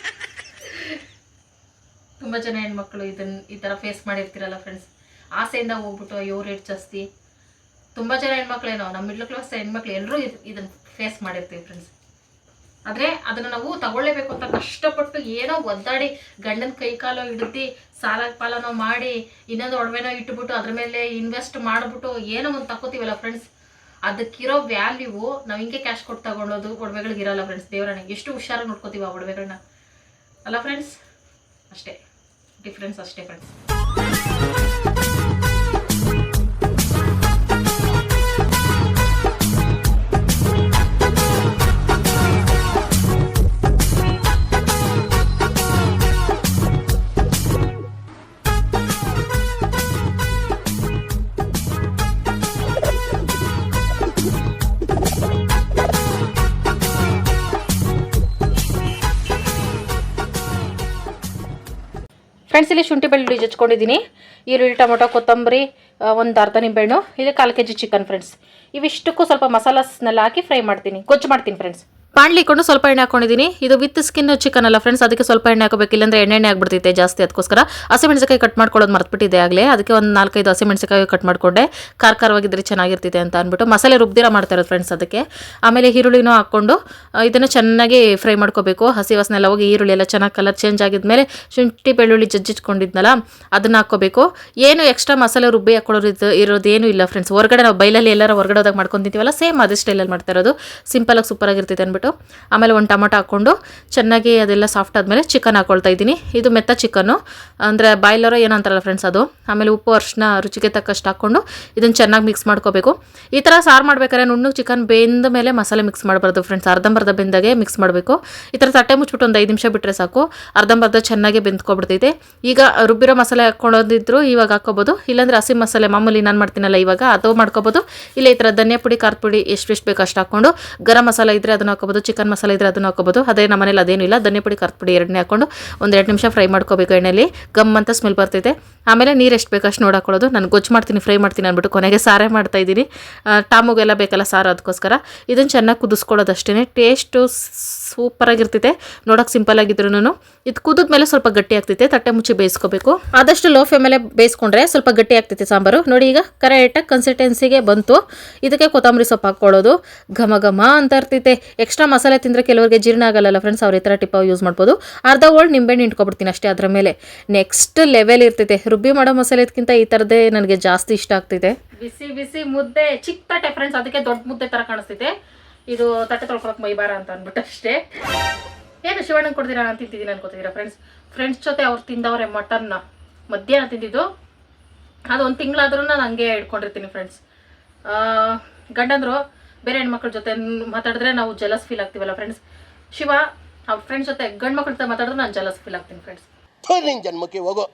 ತುಂಬ ಜನ ಹೆಣ್ಮಕ್ಳು ಇದನ್ನ ಈ ಥರ ಫೇಸ್ ಮಾಡಿರ್ತೀರಲ್ಲ ಫ್ರೆಂಡ್ಸ್ ಆಸೆಯಿಂದ ಹೋಗ್ಬಿಟ್ಟು ಅಯ್ಯೋ ರೇಟ್ ಜಾಸ್ತಿ. ತುಂಬ ಜನ ಹೆಣ್ಮಕ್ಳೇನೋ, ನಮ್ಮ ಮಿಡ್ಲ್ ಕ್ಲಾಸ್ ಹೆಣ್ಮಕ್ಳು ಎಲ್ಲರೂ ಇದನ್ನು ಫೇಸ್ ಮಾಡಿರ್ತೀವಿ ಫ್ರೆಂಡ್ಸ್ ಆದರೆ ಅದನ್ನು ನಾವು ತಗೊಳ್ಳೇಬೇಕು ಅಂತ ಕಷ್ಟಪಟ್ಟು ಏನೋ ಒದ್ದಾಡಿ ಗಂಡನ ಕೈ ಕಾಲು ಹಿಡ್ದು ಸಾಲ ಪಾಲನೋ ಮಾಡಿ, ಇನ್ನೊಂದು ಒಡವೆನೋ ಇಟ್ಬಿಟ್ಟು ಅದ್ರ ಮೇಲೆ ಇನ್ವೆಸ್ಟ್ ಮಾಡಿಬಿಟ್ಟು ಏನೋ ಒಂದು ತಗೋತೀವಲ್ಲ ಫ್ರೆಂಡ್ಸ್ ಅದಕ್ಕಿರೋ ವ್ಯಾಲ್ಯೂ ನಾವು ಹಿಂಗೆ ಕ್ಯಾಶ್ ಕೊಟ್ಟು ತಗೊಳ್ಳೋದು ಒಡವೆಗಳಿಗೆ ಇರಲ್ಲ ಫ್ರೆಂಡ್ಸ್ ದೇವರನ್ನ ಎಷ್ಟು ಹುಷಾರಾಗಿ ನೋಡ್ಕೋತೀವಿ ಆ ಒಡವೆಗಳನ್ನ ಅಲ್ಲ ಫ್ರೆಂಡ್ಸ್ ಅಷ್ಟೇ. ಡಿಫ್ರೆನ್ಸ್ ಅಷ್ಟೇ ಫ್ರೆಂಡ್ಸ್ ಇಲ್ಲಿ ಶುಂಠಿ ಬೆಳ್ಳುಳ್ಳಿ ಜಚ್ಕೊಂಡಿದ್ದೀನಿ ಈರುಳ್ಳಿ, ಟೊಮೊಟೊ, ಕೊತ್ತಂಬರಿ ಒಂದು ಅರ್ಧ ನಿಂಬೆಹಣ್ಣು ಇಲ್ಲಿ ಕಾಲು ಕೆ ಜಿ ಚಿಕನ್ ಫ್ರೆಂಡ್ಸ್ ಇವಿಷ್ಟಕ್ಕೂ ಸ್ವಲ್ಪ ಮಸಾಲಾಸ್ನೆಲ್ಲ ಹಾಕಿ ಫ್ರೈ ಮಾಡ್ತೀನಿ. ಗೊಜ್ಜು ಮಾಡ್ತೀನಿ ಫ್ರೆಂಡ್ಸ್ ಬಾಣ್ಲಿ ಇಟ್ಕೊಂಡು ಸ್ವಲ್ಪ ಎಣ್ಣೆ ಹಾಕೊಂಡಿದ್ದೀನಿ. ಇದು ವಿತ್ ಸ್ಕಿನ್ ಚಿಕನ್ ಅಲ್ಲ ಫ್ರೆಂಡ್ಸ್ ಅದಕ್ಕೆ ಸ್ವಲ್ಪ ಎಣ್ಣೆ ಹಾಕಬೇಕು. ಇಲ್ಲಾಂದ್ರೆ ಎಣ್ಣೆ ಎಣ್ಣೆ ಆಗ್ಬಿಡ್ತೈತೆ ಜಾಸ್ತಿ ಅದಕ್ಕೋಸ್ಕರ ಹಸಿಮೆಣಸಿಕಾಯಿ ಕಟ್ ಮಾಡ್ಕೊಳ್ಳೋದು ಮರ್ತ್ಬಿಟ್ಟಿದೆ ಆಗಲೇ. ಅದಕ್ಕೆ ಒಂದು ನಾಲ್ಕೈದು ಹಸಿಮೆಣಸಿಕಾಯಿ ಕಟ್ ಮಾಡಿಕೊಂಡೆ. ಖಾರ ಖಾರವಾಗಿದ್ದರೆ ಚೆನ್ನಾಗಿರ್ತೈತೆ ಅಂತ ಅಂದ್ಬಿಟ್ಟು. ಮಸಾಲೆ ರುಬ್ದಿರ ಮಾಡ್ತಾ ಫ್ರೆಂಡ್ಸ್ ಅದಕ್ಕೆ. ಆಮೇಲೆ ಈರುಳ್ಳಿನೂ ಹಾಕ್ಕೊಂಡು ಇದನ್ನು ಚೆನ್ನಾಗಿ ಫ್ರೈ ಮಾಡ್ಕೋಬೇಕು. ಹಸಿ ವಾಸನೆ ಎಲ್ಲ ಹೋಗಿ ಈರುಳ್ಳಿ ಎಲ್ಲ ಚೆನ್ನಾಗಿ ಕಲರ್ ಚೇಂಜ್ ಆಗಿದ್ಮೇಲೆ ಶುಂಠಿ, ಬೆಳ್ಳುಳ್ಳಿ ಜಜ್ಜಿಟ್ಕೊಂಡಿದ್ನಲ್ಲ, ಅದನ್ನ ಹಾಕ್ಕೋಬೇಕು. ಏನು ಎಕ್ಸ್ಟ್ರಾ ಮಸಾಲೆ ರುಬ್ಬಿ ಹಾಕೊಳ್ಳೋದು ಇದು ಇರೋದು ಏನೂ ಇಲ್ಲ ಫ್ರೆಂಡ್ಸ್ ಹೊರಗಡೆ ನಾವು ಬೈಲಲ್ಲಿ ಎಲ್ಲರ ಹೊರಗಡೆ ಹೋದಾಗ ಮಾಡ್ಕೊತಿದ್ದೀವಲ್ಲ ಸೇಮ್ ಅದೇ ಸ್ಟೈಲಲ್ಲಿ ಮಾಡ್ತಾ ಇರೋದು. ಸೂಪರ್ ಆಗಿರ್ತೈತೆ ಅಂದ್ಬಿಟ್ಟು ಆಮೇಲೆ ಒಂದು ಟೊಮೊಟೊ ಹಾಕ್ಕೊಂಡು ಚೆನ್ನಾಗಿ ಅದೆಲ್ಲ ಸಾಫ್ಟ್ ಆದಮೇಲೆ ಚಿಕನ್ ಹಾಕ್ಕೊಳ್ತಾ ಇದ್ದೀನಿ. ಇದು ಮೆತ್ತ ಚಿಕನ್ನು ಅಂದರೆ ಬಾಯ್ಲರೋ ಏನೋ ಫ್ರೆಂಡ್ಸ್ ಅದು. ಆಮೇಲೆ ಉಪ್ಪು ಅರ್ಶಿನ ರುಚಿಗೆ ತಕ್ಕಷ್ಟು ಹಾಕ್ಕೊಂಡು ಇದನ್ನು ಚೆನ್ನಾಗಿ ಮಿಕ್ಸ್ ಮಾಡ್ಕೋಬೇಕು. ಈ ಥರ ಸಾರು ಮಾಡ್ಬೇಕಾದ್ರೆ ನುಣ್ಣು ಚಿಕನ್ ಬೆಂದ ಮೇಲೆ ಮಸಾಲೆ ಮಿಕ್ಸ್ ಮಾಡಬಾರ್ದು ಫ್ರೆಂಡ್ಸ್ ಅರ್ಧಂಬರ್ಧ ಬೆಂದಾಗೆ ಮಿಕ್ಸ್ ಮಾಡಬೇಕು. ಈ ಥರ ತಟ್ಟೆ ಮುಚ್ಚಿಬಿಟ್ಟು ಒಂದು ಐದು ನಿಮಿಷ ಬಿಟ್ಟರೆ ಸಾಕು. ಅರ್ಧಂಬರ್ಧ ಚೆನ್ನಾಗಿ ಬೆಂದ್ಕೊಬಿಡ್ತೈತೆ. ಈಗ ರುಬ್ಬಿರೋ ಮಸಾಲೆ ಹಾಕ್ಕೊಳ್ಳೋದಿದ್ರು ಇವಾಗ ಹಾಕೋಬೋದು ಇಲ್ಲಾಂದರೆ ಹಸಿ ಮಸಾಲೆ, ಮಾಮೂಲಿ ನಾನು ಮಾಡ್ತೀನಲ್ಲ ಇವಾಗ, ಅದು ಮಾಡ್ಕೋಬೋದು. ಇಲ್ಲ ಈ ಥರ ಧನಿಯಾ ಪುಡಿ ಖಾರದ ಪುಡಿ ಎಷ್ಟು ಎಷ್ಟು ಬೇಕು ಅಷ್ಟು ಹಾಕ್ಕೊಂಡು ಗರಂ ಮಸಾಲೆ ಇದ್ದರೆ ಅದನ್ನು ಹಾಕೋಬೋದು ಚಿಕನ್ ಮಸಾಲೆ ಇದ್ರೆ ಅದನ್ನು ಹಾಕೋಬೋದು. ಅದೇ ನಮ್ಮ ಮನೇಲಿ ಅದೇನು ಇಲ್ಲ. ಧನ್ಯ ಪುಡಿ ಖಾರದ ಪುಡಿ ಎರಡನೇ ಹಾಕೊಂಡು ಒಂದು ಎರಡು ನಿಮಿಷ ಫ್ರೈ ಮಾಡ್ಕೋಬೇಕು ಎಣ್ಣೆಲಿ. ಗಮ್ ಅಂತ ಸ್ಮೆಲ್ ಬರ್ತೈತೆ ಆಮೇಲೆ ನೀರು ಎಷ್ಟು ಬೇಕು ಅಷ್ಟು ನೋಡಾಕೊಳ್ಳೋದು ನಾನು ಗೊಜ್ಜು ಮಾಡ್ತೀನಿ, ಫ್ರೈ ಮಾಡ್ತೀನಿ ಅಂದ್ಬಿಟ್ಟು ಕೊನೆಗೆ ಸಾರೇ ಮಾಡ್ತಾ ಇದ್ದೀನಿ. ಟಾಮುಗೆಲ್ಲ ಬೇಕಲ್ಲ ಸಾರು ಅದಕ್ಕೋಸ್ಕರ ಇದನ್ನು ಚೆನ್ನಾಗಿ ಕುದಿಸ್ಕೊಳ್ಳೋದು ಅಷ್ಟೇ ಟೇಸ್ಟು ಸೂಪರಾಗಿರ್ತೈತೆ ನೋಡೋಕೆ ಸಿಂಪಲ್ ಆಗಿದ್ರು ಇದು ಕುದಿದ್ಮೇಲೆ ಸ್ವಲ್ಪ ಗಟ್ಟಿ ಆಗ್ತೈತೆ ತಟ್ಟೆ ಮುಚ್ಚಿ ಬೇಯಿಸ್ಕೋಬೇಕು. ಆದಷ್ಟು ಲೋ ಮೇಲೆ ಬೇಯಿಸ್ಕೊಂಡ್ರೆ ಸ್ವಲ್ಪ ಗಟ್ಟಿ ಆಗ್ತೈತೆ ಸಾಂಬಾರು. ನೋಡಿ ಈಗ ಕರೆಕ್ಟಾಗಿ ಕನ್ಸಿಸ್ಟೆನ್ಸಿಗೆ ಬಂತು. ಇದಕ್ಕೆ ಕೊತ್ತಂಬರಿ ಸೊಪ್ಪು ಹಾಕ್ಕೊಳ್ಳೋದು ಘಮ ಘಮ ಅಂತ ಇರ್ತೈತೆ ಎಕ್ಸ್ಟ್ರಾ ಮಸಾಲೆ ತಿಂದರೆ ಕೆಲವರಿಗೆ ಜೀರ್ಣ ಆಗಲ್ಲ ಫ್ರೆಂಡ್ಸ್ ಅವ್ರ ಈ ಥರ ಟಿಪ್ಪ ಯೂಸ್ ಮಾಡ್ಬೋದು. ಅರ್ಧ ಓಲ್ಡ್ ನಿಂಬೆಹಣ್ಣು ಇಟ್ಕೊಬಿಡ್ತೀನಿ ಅಷ್ಟೇ ಅದರ ಮೇಲೆ. ನೆಕ್ಸ್ಟ್ ಲೆವೆಲ್ ಇರ್ತೈತೆ. ರುಬ್ಬಿ ಮಾಡೋ ಮಸಾಲೆದಕ್ಕಿಂತ ಈ ಥರದೇ ನನಗೆ ಜಾಸ್ತಿ ಇಷ್ಟ ಆಗ್ತಿದೆ. ಬಿಸಿ ಬಿಸಿ ಮುದ್ದೆ, ಚಿಕ್ಕ ತಟ್ಟೆ ಫ್ರೆಂಡ್ಸ್ ಅದಕ್ಕೆ ದೊಡ್ಡ ಮುದ್ದೆ ಥರ ಕಾಣಿಸ್ತೈತೆ ಇದು ತಟ್ಟೆ ತೊಳ್ಕೊಳಕ್ ಮೈಬಾರ ಅಂತ ಅಂದ್ಬಿಟ್ಟು ಅಷ್ಟೇ. ಏನು ಶಿವಣ್ಣಂಗೆ ಕೊಡ್ತೀರಾ? ನಾನು ತಿಂತಿದ್ದೀನಿ ಅನ್ಕೋತಿದ್ದೀರಾ ಫ್ರೆಂಡ್ಸ್ ಫ್ರೆಂಡ್ಸ್ ಜೊತೆ ಅವ್ರು ತಿಂದವ್ರೆ ಮಟನ್ನ ಮಧ್ಯಾಹ್ನ ತಿಂದಿದ್ದು. ಅದು ಒಂದು ತಿಂಗಳಾದ್ರೂ ನಾನು ಹಂಗೆ ಇಟ್ಕೊಂಡಿರ್ತೀನಿ ಫ್ರೆಂಡ್ಸ್ ಗಂಡಂದ್ರು ಬೇರೆ ಹೆಣ್ಮಕ್ಳ ಜೊತೆ ಮಾತಾಡಿದ್ರೆ ನಾವು ಜಲಸ್ ಫೀಲ್ ಆಗ್ತೀವಲ್ಲ ಫ್ರೆಂಡ್ಸ್ ಶಿವ ಅವ್ರ ಫ್ರೆಂಡ್ಸ್ ಜೊತೆ ಗಂಡು ಮಕ್ಳ ಜೊತೆ ಮಾತಾಡಿದ್ರೆ ನಾನು ಜಲಸ್ ಫೀಲ್ ಆಗ್ತೀನಿ ಫ್ರೆಂಡ್ಸ್ ಜನ್ಮಕ್ಕೆ ಹೋಗೋ.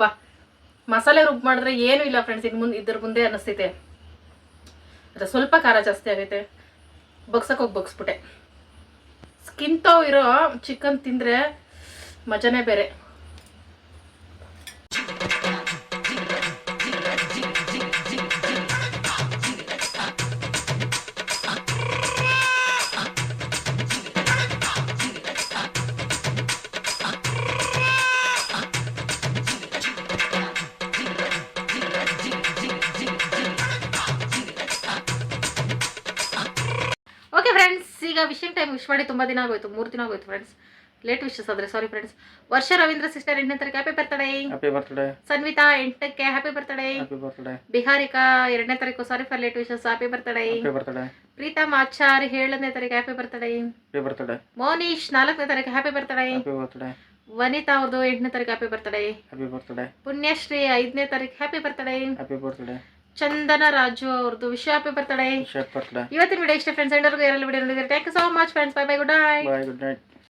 ವಾ ಮಸಾಲೆ ರುಬ್ ಮಾಡಿದ್ರೆ ಏನೂ ಇಲ್ಲ ಫ್ರೆಂಡ್ಸ್ ಇನ್ನು ಮುಂದೆ ಇದ್ರ ಮುಂದೆ ಅನಿಸ್ತೈತೆ ಅದು ಸ್ವಲ್ಪ ಖಾರ ಜಾಸ್ತಿ ಆಗೈತೆ. ಬಗ್ಸಕ್ಕೆ ಹೋಗಿ ಬಗ್ಸ್ಬಿಟ್ಟೆ. ಸ್ಕಿನ್ ತಾವ್ ಇರೋ ಚಿಕನ್ ತಿಂದರೆ ಮಜಾನೇ ಬೇರೆ. ಟೈಮ್ ವಿಶ್ ಮಾಡಿ ತುಂಬ ದಿನ ಆಗೋಯ್ತು ಮೂರು ದಿನ ಆಗೋಯ್ತು ಫ್ರೆಂಡ್ಸ್ ಲೇಟ್ ವಿಶಸ್ ಆದ್ರೆ ಸಾರಿ ಫ್ರೆಂಡ್ಸ್ ವರ್ಷ ರವೀಂದ್ರ ಸಿಸ್ಟರ್ ಎಂಟನೇ ತಾರೀಕು happy birthday happy birthday Sanvita ಎಂಟಕ್ಕೆ happy birthday happy birthday Biharika ಎರಡನೇ ತಾರೀಕು sorry for late wishes happy birthday happy birthday Pritam Achar ಏಳನೇ ತಾರೀಕು happy birthday happy birthday Monish ನಾಲ್ಕನೇ ತಾರೀಕು happy birthday happy birthday Vanitha ಅವ್ರದ್ದು ಎಂಟನೇ ತಾರೀಕು happy birthday happy birthday Punyashree ಐದನೇ ತಾರೀಕು happy birthday happy birthday Chandana Raju ಅವ್ರದ್ದು ವಿಶ್ವ ಹ್ಯಾಪಿ ಬರ್ತಡೇ. ಇವತ್ತಿನ ವಿಡಿಯೋ ಇಷ್ಟ ಫ್ರೆಂಡ್ಸ್ ಎಲ್ಲರಿಗೂ ಯಾರೆಲ್ಲ ವಿಡಿಯೋ ನೋಡಿದ್ರೆ thank you so much friends bye bye good night bye good night